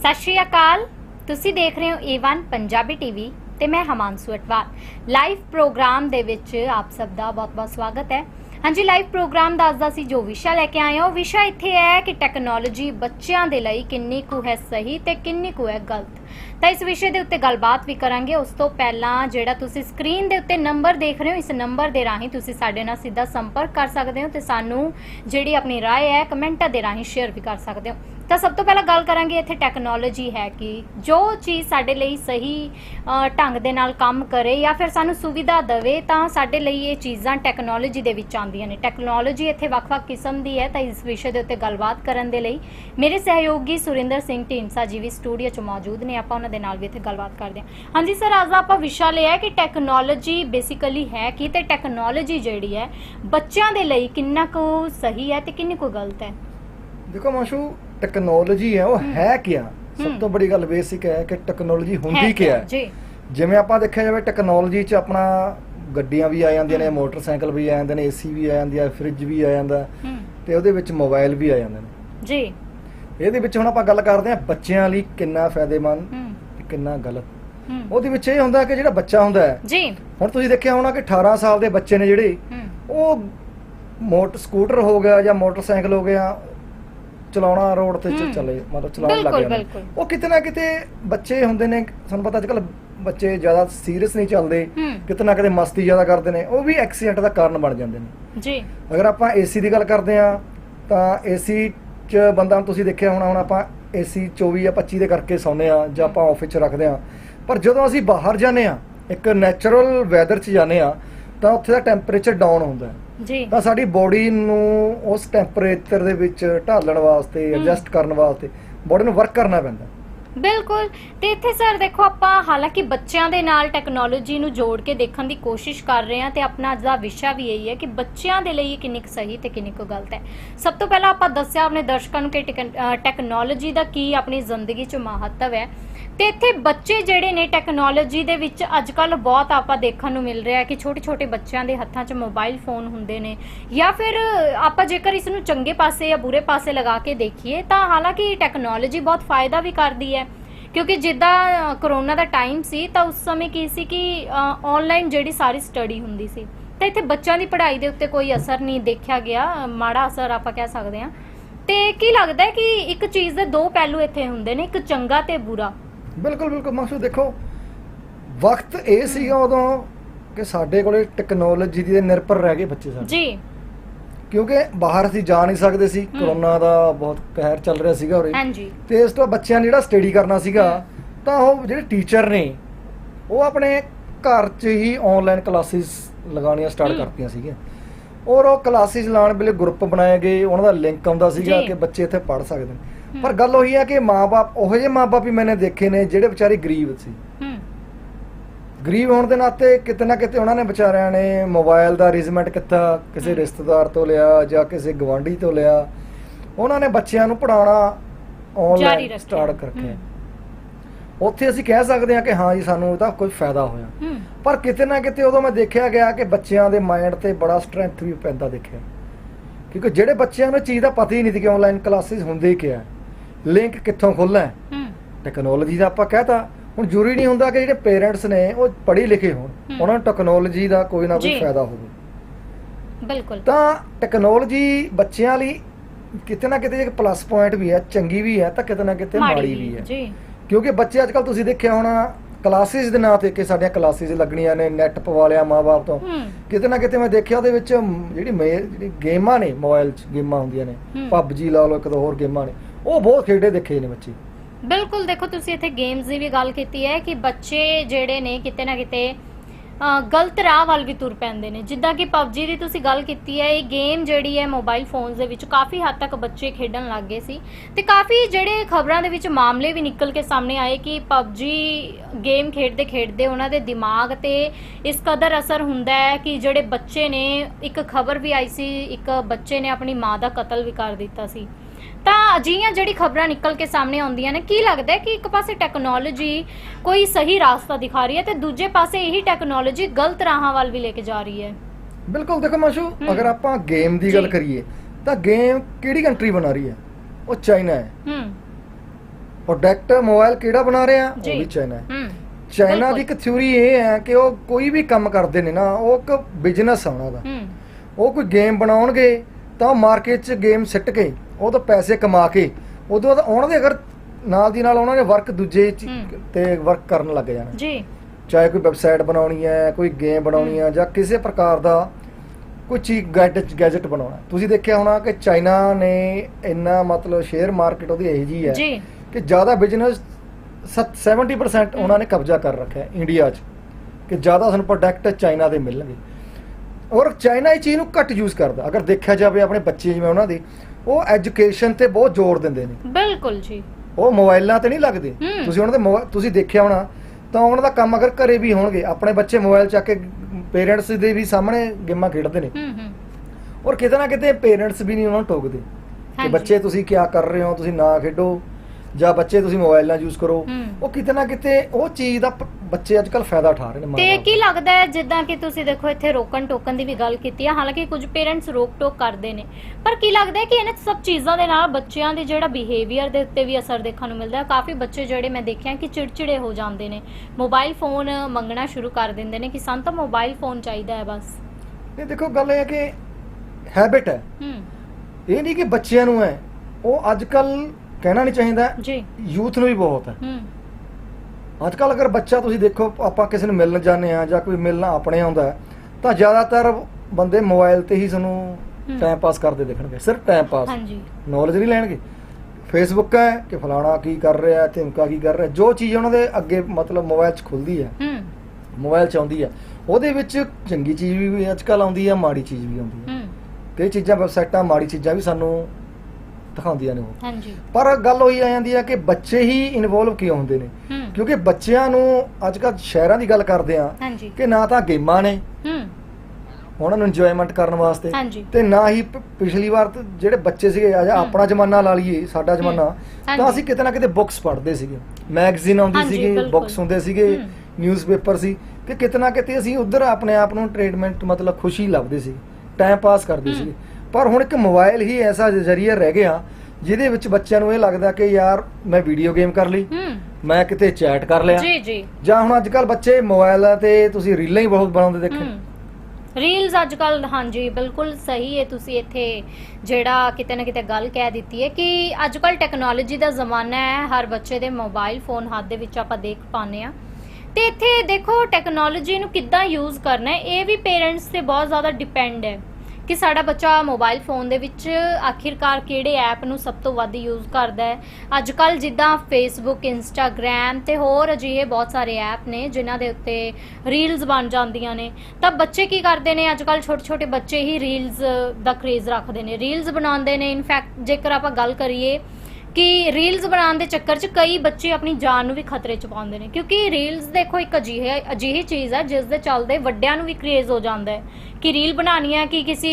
ਸਤਿ ਸ਼੍ਰੀ ਅਕਾਲ। ਤੁਸੀਂ ਦੇਖ ਰਹੇ ਹੋ A1 ਪੰਜਾਬੀ ਟੀਵੀ ਤੇ ਮੈਂ ਹਮਾਂਸੂ ਅਟਵਾਲ। ਲਾਈਵ ਪ੍ਰੋਗਰਾਮ ਦੇ ਵਿੱਚ ਆਪ ਸਭ ਦਾ ਬਹੁਤ-ਬਹੁਤ ਸਵਾਗਤ ਹੈ। ਹਾਂਜੀ ਲਾਈਵ ਪ੍ਰੋਗਰਾਮ ਦਾ ਅੱਜ ਦਾ ਅਸੀਂ ਜੋ ਵਿਸ਼ਾ ਲੈ ਕੇ ਆਏ ਹਾਂ। ਉਹ ਵਿਸ਼ਾ ਇੱਥੇ ਹੈ ਕਿ ਟੈਕਨੋਲੋਜੀ ਬੱਚਿਆਂ ਦੇ ਲਈ ਕਿੰਨੀ ਕੁ ਹੈ ਸਹੀ ਤੇ ਕਿੰਨੀ ਕੁ ਹੈ ਗਲਤ। ਤਾਂ ਇਸ ਵਿਸ਼ੇ ਦੇ ਉੱਤੇ ਗੱਲਬਾਤ ਵੀ ਕਰਾਂਗੇ ਉਸ ਤੋਂ ਪਹਿਲਾਂ ਜਿਹੜਾ ਤੁਸੀਂ ਸਕਰੀਨ ਦੇ ਉੱਤੇ ਨੰਬਰ ਦੇਖ ਰਹੇ ਹੋ ਇਸ ਨੰਬਰ ਦੇ ਰਾਹੀਂ ਤੁਸੀਂ ਸਾਡੇ ਨਾਲ ਸਿੱਧਾ ਸੰਪਰਕ ਕਰ ਸਕਦੇ ਹੋ ਤੇ ਸਾਨੂੰ ਜਿਹੜੀ ਆਪਣੀ رائے ਹੈ ਕਮੈਂਟਾਂ ਦੇ ਰਾਹੀਂ ਸ਼ੇਅਰ ਵੀ ਕਰ ਸਕਦੇ ਹੋ ਤਾਂ ਸਭ ਤੋਂ ਪਹਿਲਾਂ ਗੱਲ ਕਰਾਂਗੇ ਇੱਥੇ ਟੈਕਨੋਲੋਜੀ ਹੈ ਕਿ ਜੋ ਚੀਜ਼ ਸਾਡੇ ਲਈ ਸਹੀ ਅ, ਢੰਗ ਦੇ ਨਾਲ ਕੰਮ ਕਰੇ ਜਾਂ ਫਿਰ ਸਾਨੂੰ ਸੁਵਿਧਾ ਦੇਵੇ ਤਾਂ ਸਾਡੇ ਲਈ ਇਹ ਚੀਜ਼ਾਂ ਟੈਕਨੋਲੋਜੀ ਦੇ ਵਿੱਚ ਆਉਂਦੀਆਂ ਨੇ ਟੈਕਨੋਲੋਜੀ ਇੱਥੇ ਵੱਖ-ਵੱਖ ਕਿਸਮ ਦੀ ਹੈ ਤਾਂ ਇਸ ਵਿਸ਼ੇ ਦੇ ਉੱਤੇ ਗੱਲਬਾਤ ਕਰਨ ਦੇ ਲਈ ਮੇਰੇ ਸਹਿਯੋਗੀ ਸੁਰਿੰਦਰ ਸਿੰਘ ਢੀਂਡਸਾ ਜੀ ਵੀ ਸਟੂਡੀਓ 'ਚ ਮੌਜੂਦ ਨੇ ਆਪਾਂ ਉਹਨਾਂ ਦੇ ਨਾਲ ਵੀ ਇੱਥੇ ਗੱਲਬਾਤ ਕਰਦੇ ਹਾਂ। ਹਾਂਜੀ ਸਰ ਅੱਜ ਆਪਾਂ ਵਿਸ਼ਾ ਲਿਆ ਕਿ ਟੈਕਨੋਲੋਜੀ ਬੇਸਿਕਲੀ ਹੈ ਕੀ ਤੇ ਟੈਕਨੋਲੋਜੀ ਜਿਹੜੀ ਹੈ ਬੱਚਿਆਂ ਦੇ ਲਈ ਕਿੰਨਾ ਕੁ ਸਹੀ ਹੈ ਤੇ ਕਿੰਨੀ ਕੁ ਗਲਤ ਹੈ? ਦੇਖੋ ਮਾਸ਼ੂ ਟੈਕਨੋਲੋਜੀ ਹੈ ਉਹ ਹੈ। ਹੂੰ। ਸਭ ਤੋਂ ਬੜੀ ਗੱਲ ਬੇਸਿਕ ਹੈ ਕਿ ਟੈਕਨੋਲੋਜੀ ਹੁੰਦੀ ਕਿਆ ਹੈ। ਜੀ। ਜਿਵੇਂ ਆਪਾਂ ਦੇਖਿਆ ਜਾਵੇ ਟੈਕਨੋਲੋਜੀ 'ਚ ਆਪਣਾ ਗੱਡੀਆਂ ਵੀ ਆ ਜਾਂਦੀਆਂ ਨੇ। ਮੋਟਰਸਾਈਕਲ ਵੀ ਆ ਜਾਂਦੇ ਨੇ ਏਸੀ ਵੀ ਆ ਜਾਂਦੀ ਆ ਫ੍ਰਿਜ ਵੀ ਆ ਜਾਂਦਾ। ਤੇ ਉਹਦੇ ਵਿੱਚ ਮੋਬਾਈਲ ਵੀ ਆ ਜਾਂਦੇ ਨੇ। ਜੀ। ਇਹਦੇ ਵਿੱਚ ਹੁਣ ਆਪਾਂ ਗੱਲ ਕਰਦੇ ਹਾਂ ਬੱਚਿਆਂ ਲਈ ਕਿੰਨਾ ਫਾਇਦੇਮੰਦ ਤੇ ਕਿੰਨਾ ਗਲਤ। ਉਹਦੇ ਵਿੱਚ ਇਹ ਹੁੰਦਾ ਕਿ ਜਿਹੜਾ ਬੱਚਾ ਹੁੰਦਾ ਹੈ ਜੀ। ਹੁਣ ਤੁਸੀਂ ਦੇਖਿਆ ਹੋਣਾ ਕਿ 18 ਸਾਲ ਦੇ ਬੱਚੇ ਨੇ ਜਿਹੜੇ ਉਹ ਮੋਟਰ ਸਕੂਟਰ ਹੋ ਗਿਆ ਜਾਂ ਮੋਟਰਸਾਈਕਲ ਹੋ ਗਿਆ ਚਲਾਉਣਾ ਰੋਡ ਤੇ। ਚੱਲੇ ਮਤਲਬ ਚਲਾਉਣ ਲੱਗ ਜਾਂਦੇ। ਉਹ ਕਿਤੇ ਨਾ ਕਿਤੇ ਬੱਚੇ ਹੁੰਦੇ ਨੇ ਤੁਹਾਨੂੰ ਪਤਾ ਅੱਜਕੱਲ ਬੱਚੇ ਜ਼ਿਆਦਾ ਸੀਰੀਅਸ ਨਹੀਂ ਚੱਲਦੇ ਕਿਤੇ ਨਾ ਕਿਤੇ ਮਸਤੀ ਜ਼ਿਆਦਾ ਕਰਦੇ ਨੇ ਉਹ ਵੀ ਐਕਸੀਡੈਂਟ ਦਾ ਕਾਰਨ ਬਣ ਜਾਂਦੇ ਨੇ। ਜੀ। ਅਗਰ ਆਪਾਂ ਏਸੀ ਦੀ ਗੱਲ ਕਰਦੇ ਆ ਤਾਂ ਏਸੀ 'ਚ ਬੰਦਾ ਤੁਸੀਂ ਦੇਖਿਆ ਹੋਣਾ ਹੁਣ ਆਪਾਂ ਏਸੀ 24 ਜਾਂ 25 ਦੇ ਕਰਕੇ ਸੌਂਦੇ ਆ ਜਾਂ ਆਪਾਂ ਆਫਿਸ 'ਚ ਰੱਖਦੇ ਆ ਪਰ ਜਦੋਂ ਅਸੀਂ ਬਾਹਰ ਜਾਂਦੇ ਆ ਇੱਕ ਨੈਚੁਰਲ ਵੈਦਰ 'ਚ ਜਾਂਦੇ ਆ ਤਾਂ ਉੱਥੇ ਦਾ ਟੈਂਪਰੇਚਰ ਡਾਊਨ ਹੁੰਦਾ ਹੈ। ਜੀ। ਤਾਂ ਸਾਡੀ ਬੋਡੀ ਨੂੰ ਉਸ ਟੈਂਪਰੇਚਰ ਦੇ ਵਿੱਚ ਢਾਲਣ ਵਾਸਤੇ। ਐਡਜਸਟ ਕਰਨ ਵਾਸਤੇ ਬੋਡੀ ਨੂੰ ਵਰਕ ਕਰਨਾ ਪੈਂਦਾ। ਬਿਲਕੁਲ। ਤੇ ਇੱਥੇ ਸਰ ਦੇਖੋ ਆਪਾਂ ਹਾਲਾਂਕਿ ਬੱਚਿਆਂ ਦੇ ਨਾਲ ਟੈਕਨੋਲੋਜੀ ਨੂੰ ਜੋੜ ਕੇ ਦੇਖਣ ਦੀ ਕੋਸ਼ਿਸ਼ ਕਰ ਰਹੇ ਹਾਂ ਤੇ ਆਪਣਾ ਅੱਜ ਦਾ ਵਿਸ਼ਾ ਵੀ ਇਹੀ ਹੈ ਕਿ ਬੱਚਿਆਂ ਦੇ ਲਈ ਇਹ ਕਿੰਨੀ ਕੁ ਸਹੀ ਤੇ ਕਿੰਨੀ ਕੁ ਗਲਤ ਹੈ। ਸਭ ਤੋਂ ਪਹਿਲਾਂ ਆਪਾਂ ਦੱਸਿਆ ਆਪਣੇ ਦਰਸ਼ਕਾਂ ਨੂੰ ਕਿ ਟੈਕਨ- ਟੈਕਨੋਲੋਜੀ ਦਾ ਕੀ ਆਪਣੀ ਜ਼ਿੰਦਗੀ 'ਚ ਮਹੱਤਵ ਹੈ। ਤੇ ਇੱਥੇ ਬੱਚੇ ਜਿਹੜੇ ਨੇ ਟੈਕਨੋਲੋਜੀ ਦੇ ਵਿੱਚ ਅੱਜ ਕੱਲ ਬਹੁਤ ਆਪਾਂ ਦੇਖਣ ਨੂੰ ਮਿਲ ਰਿਹਾ ਕਿ ਛੋਟੇ ਛੋਟੇ ਬੱਚਿਆਂ ਦੇ ਹੱਥਾਂ 'ਚ ਮੋਬਾਈਲ ਫੋਨ ਹੁੰਦੇ ਨੇ ਜਾਂ ਫਿਰ ਆਪਾਂ ਜੇਕਰ ਇਸ ਨੂੰ ਚੰਗੇ ਪਾਸੇ ਜਾਂ ਬੁਰੇ ਪਾਸੇ ਲਗਾ ਕੇ ਦੇਖੀਏ ਤਾਂ ਹਾਲਾਂਕਿ ਟੈਕਨੋਲੋਜੀ ਬਹੁਤ ਫਾਇਦਾ ਵੀ ਕਰਦੀ ਹੈ। ਕਿਉਂਕਿ ਜਿੱਦਾਂ ਕਰੋਨਾ ਦਾ ਟਾਈਮ ਸੀ ਤਾਂ ਉਸ ਸਮੇਂ ਕੀ ਸੀ ਕਿ ਆਨਲਾਈਨ ਜਿਹੜੀ ਸਾਰੀ ਸਟੱਡੀ ਹੁੰਦੀ ਸੀ। ਤਾਂ ਇੱਥੇ ਬੱਚਿਆਂ ਦੀ ਪੜ੍ਹਾਈ ਦੇ ਉੱਤੇ ਕੋਈ ਅਸਰ ਨਹੀਂ ਦੇਖਿਆ ਗਿਆ ਮਾੜਾ ਅਸਰ ਆਪਾਂ ਕਹਿ ਸਕਦੇ ਹਾਂ। ਤੇ ਕੀ ਲੱਗਦਾ ਹੈ ਕਿ ਇੱਕ ਚੀਜ਼ ਦੇ ਦੋ ਪਹਿਲੂ ਇੱਥੇ ਹੁੰਦੇ ਨੇ, ਇੱਕ ਚੰਗਾ ਤੇ ਬੁਰਾ। ਬਿਲਕੁਲ ਬਿਲਕੁਲ। ਮਕਸੂਦ ਦੇਖੋ ਵਕਤ ਇਹ ਸੀਗਾ ਉਦੋਂ ਕਿ ਸਾਡੇ ਕੋਲੇ ਟੈਕਨੋਲੋਜੀ ਦੇ ਨਿਰਭਰ ਰਹਿ ਗਏ ਬੱਚੇ ਸਾਡੇ। ਜੀ। ਕਿਉਂਕਿ ਬਾਹਰ ਅਸੀਂ ਜਾ ਨਹੀਂ ਸਕਦੇ ਸੀ। ਕਰੋਨਾ ਦਾ ਬਹੁਤ ਕਹਿਰ ਚੱਲ ਰਿਹਾ ਸੀਗਾ ਉਰੇ। ਹਾਂਜੀ। ਤੇ ਇਸ ਤੋਂ ਬੱਚਿਆਂ ਨੇ ਜਿਹੜਾ ਸਟੱਡੀ ਕਰਨਾ ਸੀਗਾ ਤਾਂ ਉਹ ਜਿਹੜੇ ਟੀਚਰ ਨੇ ਉਹ ਆਪਣੇ ਘਰ 'ਚ ਹੀ ਆਨਲਾਈਨ ਕਲਾਸਿਸ ਲਗਾਉਣੀਆਂ ਸਟਾਰਟ। ਕਰਤੀਆਂ ਸੀਗੀਆਂ। ਔਰ ਉਹ ਕਲਾਸਿਸ ਲਾਉਣ ਵੇਲੇ ਗਰੁੱਪ ਬਣਾਏ ਗਏ। ਉਹਨਾਂ ਦਾ ਲਿੰਕ ਆਉਂਦਾ ਸੀਗਾ। ਕਿ ਬੱਚੇ ਇੱਥੇ ਪੜ੍ਹ ਸਕਦੇ ਨੇ। ਪਰ ਗੱਲ ਉਹੀ ਹੈ ਕਿ ਮਾਪੇ ਉਹੋ ਜਿਹੇ ਮਾਪੇ ਵੀ ਮੈंने ਦੇਖੇ ਨੇ ਜਿਹੜੇ ਵਿਚਾਰੇ ਗਰੀਬ ਸੀ। ਹੂੰ। ਗਰੀਬ ਹੋਣ ਦੇ ਨਾਤੇ ਕਿਤੇ ਨਾ ਕਿਤੇ ਉਹਨਾਂ ਨੇ ਵਿਚਾਰਿਆਂ ਨੇ ਮੋਬਾਈਲ ਦਾ ਅਰੇਂਜਮੈਂਟ ਕੀਤਾ ਕਿਸੇ। ਰਿਸ਼ਤੇਦਾਰ ਤੋਂ ਲਿਆ ਜਾਂ ਕਿਸੇ ਗਵਾਂਢੀ ਤੋਂ ਲਿਆ। ਉਹਨਾਂ ਨੇ ਬੱਚਿਆਂ ਨੂੰ ਪੜਾਉਣਾ ਆਨਲਾਈਨ ਸਟਾਰਟ ਕਰਕੇ। ਹੂੰ। ਉੱਥੇ ਅਸੀਂ ਕਹਿ ਸਕਦੇ ਹਾਂ ਕਿ ਹਾਂ ਜੀ ਸਾਨੂੰ ਇਹਦਾ ਕੋਈ ਫਾਇਦਾ ਹੋਇਆ। ਹੂੰ। ਪਰ ਕਿਤੇ ਨਾ ਕਿਤੇ ਉਦੋਂ ਮੈਂ ਦੇਖਿਆ ਗਿਆ ਕਿ ਬੱਚਿਆਂ ਦੇ ਮਾਈਂਡ ਤੇ ਬੜਾ ਸਟਰੈਂਥ ਵੀ ਪੈਂਦਾ ਦੇਖਿਆ। ਕਿਉਂਕਿ ਜਿਹੜੇ ਬੱਚਿਆਂ ਨੂੰ ਚੀਜ਼ ਦਾ ਪਤਾ ਹੀ ਨਹੀਂ ਸੀ ਕਿ ਆਨਲਾਈਨ ਕਲਾਸਿਸ ਹੁੰਦੇ ਕੀ ਆ ਲਿੰਕ ਕਿੱਥੋਂ ਖੋਲਣਾ ਹੈ। ਟੈਕਨੋਲੋਜੀ ਦਾ ਆਪਾਂ ਕਹਤਾ ਹੁਣ ਜ਼ਰੂਰੀ ਨਹੀਂ ਹੁੰਦਾ ਕਿ ਜਿਹੜੇ ਪੇਰੈਂਟਸ ਨੇ ਉਹ ਪੜ੍ਹੇ ਲਿਖੇ ਹੋਣ। ਉਹਨਾਂ ਨੂੰ ਟੈਕਨੋਲੋਜੀ ਦਾ ਕੋਈ ਨਾ ਕੋਈ। ਫਾਇਦਾ ਹੋਵੇ। ਬਿਲਕੁਲ। ਤਾਂ ਟੈਕਨੋਲੋਜੀ ਬੱਚਿਆਂ ਲਈ ਕਿਤੇ ਨਾ ਕਿਤੇ ਇੱਕ ਪਲੱਸ ਪੁਆਇੰਟ ਵੀ ਹੈ ਚੰਗੀ ਵੀ ਹੈ ਤਾਂ ਕਿਤੇ ਨਾ ਕਿਤੇ ਮਾੜੀ ਵੀ ਹੈ। ਜੀ। ਕਿਉਂਕਿ ਬੱਚੇ ਅੱਜ ਕੱਲ ਤੁਸੀਂ ਦੇਖਿਆ ਹੋਣਾ ਕਲਾਸਿਸ ਦੇ ਨਾਂ ਤੇ ਕਿ ਸਾਡੀਆਂ ਕਲਾਸਿਸ ਲੱਗਣੀਆਂ ਨੇ ਨੈਟ ਪਵਾ ਲਿਆ ਮਾਪੇ ਤੋਂ ਕਿਤੇ ਨਾ ਕਿਤੇ ਮੈਂ ਦੇਖਿਆ ਉਹਦੇ ਵਿੱਚ ਜਿਹੜੀ ਜਿਹੜੀ ਗੇਮਾਂ ਨੇ ਮੋਬਾਈਲ 'ਚ ਗੇਮਾਂ ਹੁੰਦੀਆਂ ਨੇ। ਪਬਜੀ ਲਾ ਲਓ ਇੱਕ ਦੋ ਹੋਰ ਗੇਮਾਂ ਨੇ। ਉਹ ਬਹੁਤ ਖੇਡੇ ਦੇਖੇ ਨੇ ਬੱਚੇ। ਬਿਲਕੁਲ, ਦੇਖੋ ਤੁਸੀਂ ਇੱਥੇ ਗੇਮਸ ਦੀ ਵੀ ਗੱਲ ਕੀਤੀ ਹੈ ਕਿ ਬੱਚੇ ਜਿਹੜੇ ਨੇ ਕਿਤੇ ਨਾ ਕਿਤੇ ਗਲਤ ਰਾਹ ਵੱਲ ਵੀ ਤੁਰ ਪੈਂਦੇ ਨੇ। ਜਿੱਦਾਂ ਕਿ PUBG ਦੀ ਤੁਸੀਂ ਗੱਲ ਕੀਤੀ ਹੈ, ਇਹ ਗੇਮ ਜਿਹੜੀ ਹੈ ਮੋਬਾਈਲ ਫੋਨਸ ਦੇ ਵਿੱਚ ਕਾਫੀ ਹੱਦ ਤੱਕ ਬੱਚੇ ਖੇਡਣ ਲੱਗ ਗਏ ਸੀ। ਤੇ ਕਾਫੀ ਜਿਹੜੇ ਖਬਰਾਂ ਦੇ ਵਿੱਚ ਮਾਮਲੇ ਵੀ ਨਿਕਲ ਕੇ ਸਾਹਮਣੇ ਆਏ ਕਿ PUBG ਗੇਮ ਖੇਡਦੇ ਖੇਡਦੇ ਉਹਨਾਂ ਦੇ ਦਿਮਾਗ ਤੇ ਇਸ ਕਦਰ ਅਸਰ ਹੁੰਦਾ ਹੈ ਕਿ ਜਿਹੜੇ ਬੱਚੇ ਨੇ, ਇੱਕ ਖਬਰ ਵੀ ਆਈ ਸੀ, ਇੱਕ ਬੱਚੇ ਨੇ ਆਪਣੀ ਮਾਂ ਦਾ ਕਤਲ ਵੀ ਕਰ ਦਿੱਤਾ ਸੀ। ਤਾਂ ਅਜਿਹੀਆਂ ਜਿਹੜੀ ਖਬਰਾਂ ਨਿਕਲ ਕੇ ਸਾਹਮਣੇ ਆਉਂਦੀਆਂ ਨੇ ਕੀ ਲੱਗਦਾ ਹੈ ਕਿ ਇੱਕ ਪਾਸੇ ਟੈਕਨੋਲੋਜੀ ਕੋਈ ਸਹੀ ਰਾਸਤਾ ਦਿਖਾ ਰਹੀ ਹੈ ਤੇ ਦੂਜੇ ਪਾਸੇ ਇਹੀ ਟੈਕਨੋਲੋਜੀ ਗਲਤ ਰਾਹਾਂ ਵੱਲ ਵੀ ਲੈ ਕੇ ਜਾ ਰਹੀ ਹੈ? ਬਿਲਕੁਲ ਦੇਖੋ ਮਾਸ਼ੂ। ਅਗਰ ਆਪਾਂ ਗੇਮ ਦੀ ਗੱਲ ਜੀ। ਕਰੀਏ ਤਾਂ ਗੇਮ ਕਿਹੜੀ ਕੰਟਰੀ ਬਣਾ ਰਹੀ ਹੈ? ਉਹ ਚਾਈਨਾ ਹੈ। ਹੂੰ। ਪ੍ਰੋਡਕਟ ਮੋਬਾਈਲ ਕਿਹੜਾ ਬਣਾ ਰਿਹਾ? ਉਹ ਜੀ। ਵੀ ਚਾਈਨਾ ਹੈ। ਹੂੰ। ਚਾਈਨਾ ਦੀ। ਇੱਕ ਥਿਊਰੀ ਇਹ ਹੈ ਕਿ ਉਹ ਕੋਈ ਵੀ ਕੰਮ ਕਰਦੇ ਨੇ ਨਾ ਉਹ ਇੱਕ ਬਿਜ਼ਨਸ ਆ ਉਹਨਾਂ ਦਾ। ਹੂੰ। ਉਹ ਕੋਈ ਗੇਮ ਬਣਾਉਣਗੇ ਤਾਂ ਮਾਰਕੀਟ 'ਚ ਗੇਮ ਸਿੱਟ ਕੇ ਉਹ ਤੋਂ ਪੈਸੇ ਕਮਾ ਕੇ ਉਦੋਂ ਬਾਅਦ ਉਹਨਾਂ ਦੇ ਅਗਰ ਨਾਲ ਦੀ ਨਾਲ ਉਹਨਾਂ ਨੇ ਵਰਕ ਦੂਜੇ 'ਚ ਹੂੰ। ਤੇ ਵਰਕ ਕਰਨ ਲੱਗ ਜਾਣਾ। ਜੀ। ਚਾਹੇ ਕੋਈ ਵੈਬਸਾਈਟ ਬਣਾਉਣੀ ਹੈ ਕੋਈ ਗੇਮ ਬਣਾਉਣੀ ਹੈ ਜਾਂ ਕਿਸੇ ਪ੍ਰਕਾਰ ਦਾ ਕੋਈ ਚੀਜ਼ ਗੈਜਟ ਗੈਜਟ ਬਣਾਉਣਾ। ਤੁਸੀਂ ਦੇਖਿਆ ਹੋਣਾ ਕਿ ਚਾਈਨਾ ਨੇ ਇੰਨਾ ਮਤਲਬ ਸ਼ੇਅਰ ਮਾਰਕੀਟ ਉਹਦੀ ਇਹੋ ਜੀ ਹੈ ਜੀ। ਕਿ ਜ਼ਿਆਦਾ ਬਿਜ਼ਨਸ 70% ਉਹਨਾਂ ਨੇ ਕਬਜ਼ਾ ਕਰ ਰੱਖਿਆ ਹੈ ਇੰਡੀਆ 'ਚ ਕਿ ਜ਼ਿਆਦਾ ਸਾਨੂੰ ਪ੍ਰੋਡਕਟ ਚਾਈਨਾ ਦੇ ਮਿਲਣਗੇ। ਔਰ ਚਾਈਨਾ ਇਹ ਚੀਜ਼ ਨੂੰ ਘੱਟ ਯੂਜ਼ ਕਰਦਾ। ਅਗਰ ਦੇਖਿਆ ਜਾਵੇ ਆਪਣੇ ਬੱਚੇ ਜਿਵੇਂ ਉਹਨਾਂ ਦੇ ਉਹ ਐਜੂਕੇਸ਼ਨ ਤੇ ਬਹੁਤ ਜ਼ੋਰ ਦਿੰਦੇ ਨੇ। ਬਿਲਕੁਲ ਜੀ। ਉਹ ਮੋਬਾਈਲਾਂ ਤੇ ਨਹੀਂ ਲੱਗਦੇ। ਹੂੰ। ਤੁਸੀਂ ਉਹਨਾਂ ਦੇ ਤੁਸੀਂ ਦੇਖਿਆ ਹੋਣਾ ਤਾਂ ਉਹਨਾਂ ਦਾ ਕੰਮ ਅਗਰ ਘਰੇ ਵੀ ਹੋਣਗੇ ਆਪਣੇ ਬੱਚੇ ਮੋਬਾਈਲ ਚੱਕ ਕੇ ਪੇਰੈਂਟਸ ਦੇ ਵੀ ਸਾਹਮਣੇ ਗੇਮਾਂ ਖੇਡਦੇ ਨੇ। ਹੂੰ ਹੂੰ। ਔਰ ਕਿਤੇ ਨਾ ਕਿਤੇ ਪੇਰੈਂਟਸ ਵੀ ਨਹੀਂ ਉਹਨਾਂ ਨੂੰ ਟੋਕਦੇ ਕਿ ਹਾਂਜੀ। ਬੱਚੇ ਤੁਸੀਂ ਕੀ ਕਰ ਰਹੇ ਹੋ ਤੁਸੀਂ ਨਾ ਖੇਡੋ। ਜਾਂ ਬੱਚੇ ਤੁਸੀਂ ਮੋਬਾਈਲ ਨਾ ਯੂਜ਼ ਕਰੋ। ਉਹ ਕਿਤੇ ਨਾ ਕਿਤੇ ਉਹ ਚੀਜ਼ ਦਾ ਪ- ਬੱਚੇ ਅੱਜ ਕੱਲ ਫਾਇਦਾ ਉਠਾ ਰਹੇ ਨੇ ਤੇ ਮਾਂ-ਬਾਪ ਕੀ ਲੱਗਦਾ ਹੈ ਜਿੱਦਾਂ ਕਿ ਤੁਸੀਂ ਦੇਖੋ ਇੱਥੇ ਰੋਕਣ ਟੋਕਣ ਦੀ ਵੀ ਗੱਲ ਕੀਤੀ ਹੈ ਹਾਲਾਂਕਿ ਕੁਝ ਪੇਰੈਂਟਸ ਰੋਕ ਟੋਕ ਕਰਦੇ ਨੇ ਪਰ ਕੀ ਲੱਗਦਾ ਹੈ ਕਿ ਇਹਨਾਂ ਸਭ ਚੀਜ਼ਾਂ ਦੇ ਨਾਲ ਬੱਚਿਆਂ ਦੀ ਜਿਹੜਾ ਬਿਹੇਵੀਅਰ ਦੇ ਉੱਤੇ ਵੀ ਅਸਰ ਦੇਖਣ ਨੂੰ ਮਿਲਦਾ ਹੈ। ਕਾਫੀ ਬੱਚੇ ਜਿਹੜੇ ਮੈਂ ਦੇਖਿਆ ਕਿ ਚਿੜਚਿੜੇ ਹੋ ਜਾਂਦੇ ਨੇ ਮੋਬਾਈਲ ਫੋਨ ਮੰਗਣਾ ਸ਼ੁਰੂ ਕਰ ਦਿੰਦੇ ਨੇ ਕਿ ਸਾਨੂੰ ਤਾਂ ਮੋਬਾਈਲ ਫੋਨ ਚਾਹੀਦਾ ਹੈ ਬਸ। ਇਹ ਦੇਖੋ ਗੱਲ ਇਹ ਹੈ ਕਿ ਹੈਬਿਟ ਹੈ। ਹੂੰ। ਇਹ ਨਹੀਂ ਕਿ ਬੱਚਿਆਂ ਨੂੰ ਹੈ ਉਹ ਅੱਜ ਕੱਲ ਕਹਿਣਾ ਨਹੀਂ ਚਾਹੀਦਾ। ਜੀ। ਯੂਥ ਨੂੰ ਵੀ ਬਹੁਤ ਹੈ। ਹੂੰ। ਅੱਜ ਕੱਲ ਅਗਰ ਬੱਚਾ ਤੁਸੀਂ ਦੇਖੋ ਆਪਾਂ ਕਿਸੇ ਨੂੰ ਮਿਲਣ ਜਾਂਦੇ ਆ ਜਾਂ ਕੋਈ ਮਿਲਣਾ ਆਪਣੇ ਆਉਂਦਾ ਤਾਂ ਜ਼ਿਆਦਾਤਰ ਬੰਦੇ ਮੋਬਾਈਲ ਤੇ ਹੀ ਸਾਨੂੰ। ਟਾਈਮ ਪਾਸ ਕਰਦੇ ਦੇਖਣਗੇ। ਸਿਰਫ ਟਾਈਮ ਪਾਸ ਹਾਂਜੀ। ਨੌਲੇਜ ਨਹੀਂ ਲੈਣਗੇ। ਫੇਸਬੁੱਕ ਹੈ ਕਿ ਫਲਾਣਾ ਕੀ ਕਰ ਰਿਹਾ ਧਮਕਾ ਕੀ ਕਰ ਰਿਹਾ ਜੋ ਚੀਜ਼ ਉਹਨਾਂ ਦੇ ਅੱਗੇ ਮਤਲਬ ਮੋਬਾਈਲ 'ਚ ਖੁੱਲਦੀ ਹੈ। ਹੂੰ। ਮੋਬਾਈਲ 'ਚ ਆਉਂਦੀ ਹੈ। ਉਹਦੇ ਵਿੱਚ ਚੰਗੀ ਚੀਜ਼ ਵੀ ਅੱਜ ਕੱਲ ਆਉਂਦੀ ਹੈ ਮਾੜੀ ਚੀਜ਼ ਵੀ ਆਉਂਦੀ ਹੈ। ਹੂੰ। ਕਈ ਚੀਜ਼ਾਂ ਵੈਬਸਾਈਟਾਂ ਮਾੜੀ ਚੀਜ਼ਾਂ ਵੀ ਸਾਨੂੰ ਦਿਖਾਉਂਦੀਆਂ ਨੇ ਉਹ। ਹਾਂਜੀ। ਪਰ ਗੱਲ ਉਹੀ ਆ ਜਾਂਦੀ ਹੈ ਕਿ ਬੱਚੇ ਹੀ ਇਨਵੋਲਵ ਕਿਉਂ ਹੁੰਦੇ ਨੇ? ਕਿਉਂਕਿ ਬੱਚਿਆਂ ਨੂੰ ਅੱਜ ਕੱਲ੍ਹ ਸ਼ਹਿਰਾਂ ਦੀ ਗੱਲ ਕਰਦੇ ਆ ਕਿ ਨਾ ਤਾਂ ਗੇਮਾਂ ਨੇ। ਹੂੰ। ਉਹਨਾਂ ਨੂੰ ਇੰਜੋਇਮੈਂਟ ਕਰਨ ਵਾਸਤੇ। ਤੇ ਨਾ ਹੀ ਪਿਛਲੀ ਵਾਰ ਤਾਂ ਜਿਹੜੇ ਬੱਚੇ ਸੀਗੇ ਆ। ਆਪਣਾ ਜ਼ਮਾਨਾ ਲਾ ਲਈਏ ਸਾਡਾ ਜ਼ਮਾਨਾ। ਤਾਂ। ਅਸੀਂ ਕਿਤੇ ਨਾ ਕਿਤੇ ਬੁੱਕਸ ਪੜ੍ਹਦੇ ਸੀਗੇ। ਮੈਗਜ਼ੀਨ ਆਉਂਦੀ ਸੀਗੀ। ਬੁੱਕਸ ਹੁੰਦੇ ਸੀਗੇ। ਨਿਊਜ਼ਪੇਪਰ ਸੀ। ਕਿ ਕਿਤੇ ਨਾ ਕਿਤੇ ਅਸੀਂ ਉਧਰ ਆਪਣੇ ਆਪ ਨੂੰ ਟ੍ਰੀਟਮੈਂਟ ਮਤਲਬ ਖੁਸ਼ੀ ਲੱਭਦੇ ਸੀ। ਟਾਈਮ ਪਾਸ ਕਰਦੇ ਹਮ। ਪਰ ਹੁਣ ਇੱਕ ਮੋਬਾਈਲ ਹੀ ਐਸਾ ਜ਼ਰੀਆ ਰਹਿ ਗਿਆ ਜਿਹਦੇ ਵਿੱਚ ਬੱਚਿਆਂ ਨੂੰ ਇਹ ਲੱਗਦਾ ਕਿ ਯਾਰ ਮੈਂ ਵੀਡੀਓ ਗੇਮ ਕਰ ਲਈ ਮੈਂ ਕਿਤੇ ਚੈਟ ਕਰ ਲਿਆ। ਜੀ ਜੀ। ਜਾਂ ਹੁਣ ਅੱਜ ਕੱਲ ਬੱਚੇ ਮੋਬਾਈਲਾਂ ਤੇ ਤੁਸੀਂ ਰੀਲਾਂ ਹੀ ਬਹੁਤ ਬਣਾਉਂਦੇ ਦੇਖੇ। ਰੀਲਸ ਅੱਜ ਕੱਲ ਹਾਂਜੀ ਬਿਲਕੁਲ ਸਹੀ ਹੈ। ਤੁਸੀਂ ਇੱਥੇ ਜਿਹੜਾ ਕਿਤੇ ਨਾ ਕਿਤੇ ਗੱਲ ਕਹਿ ਦਿੱਤੀ ਹੈ ਕਿ ਅੱਜ ਕੱਲ ਟੈਕਨੋਲੋਜੀ ਦਾ ਜ਼ਮਾਨਾ ਹੈ ਹਰ ਬੱਚੇ ਦੇ ਮੋਬਾਈਲ ਫੋਨ ਹੱਥ ਦੇ ਵਿੱਚ ਆਪਾਂ ਦੇਖ ਪਾਉਂਦੇ ਆ ਤੇ ਇੱਥੇ ਦੇਖੋ ਟੈਕਨੋਲੋਜੀ ਨੂੰ ਕਿੱਦਾਂ ਯੂਜ਼ ਕਰਨਾ ਹੈ ਇਹ ਵੀ ਪੇਰੈਂਟਸ ਤੇ ਬਹੁਤ ਜ਼ਿਆਦਾ ਡਿਪੈਂਡ ਹੈ। ਕਿ ਸਾਡਾ ਬੱਚਾ ਮੋਬਾਈਲ ਫੋਨ ਦੇ ਵਿੱਚ ਆਖਿਰਕਾਰ ਕਿਹੜੇ ਐਪ ਨੂੰ ਸਭ ਤੋਂ ਵੱਧ ਯੂਜ਼ ਕਰਦਾ ਹੈ? ਅੱਜ ਕੱਲ ਜਿੱਦਾਂ ਫੇਸਬੁੱਕ ਇੰਸਟਾਗ੍ਰam ਤੇ ਹੋਰ ਅਜਿਹੇ ਬਹੁਤ ਸਾਰੇ ਐਪ ਨੇ ਜਿਨ੍ਹਾਂ ਦੇ ਉੱਤੇ ਰੀਲਸ ਬਣ ਜਾਂਦੀਆਂ ਨੇ। ਤਾਂ ਬੱਚੇ ਕੀ ਕਰਦੇ ਨੇ? ਅੱਜ ਕੱਲ ਛੋਟੇ ਛੋਟੇ ਬੱਚੇ ਹੀ ਰੀਲਸ ਦਾ ਕਰੇਜ਼ ਰੱਖਦੇ ਨੇ। ਰੀਲਸ ਬਣਾਉਂਦੇ ਨੇ। ਇਨਫੈਕਟ ਜੇਕਰ ਆਪਾਂ ਗੱਲ ਕਰੀਏ ਕਿ ਰੀਲਸ ਬਣਾਉਣ ਦੇ ਚੱਕਰ 'ਚ ਕਈ ਬੱਚੇ ਆਪਣੀ ਜਾਨ ਨੂੰ ਵੀ ਖਤਰੇ 'ਚ ਪਾਉਂਦੇ ਨੇ। ਕਿਉਂਕਿ ਰੀਲਸ ਦੇਖੋ ਇੱਕ ਅਜਿਹੇ ਅਜਿਹੀ ਚੀਜ਼ ਹੈ ਜਿਸ ਦੇ ਚੱਲਦੇ ਵੱਡਿਆਂ ਨੂੰ ਵੀ ਕ੍ਰੇਜ਼ ਹੋ ਜਾਂਦਾ ਹੈ ਕਿ ਰੀਲ ਬਣਾਉਣੀ ਹੈ ਕਿ ਕਿਸੇ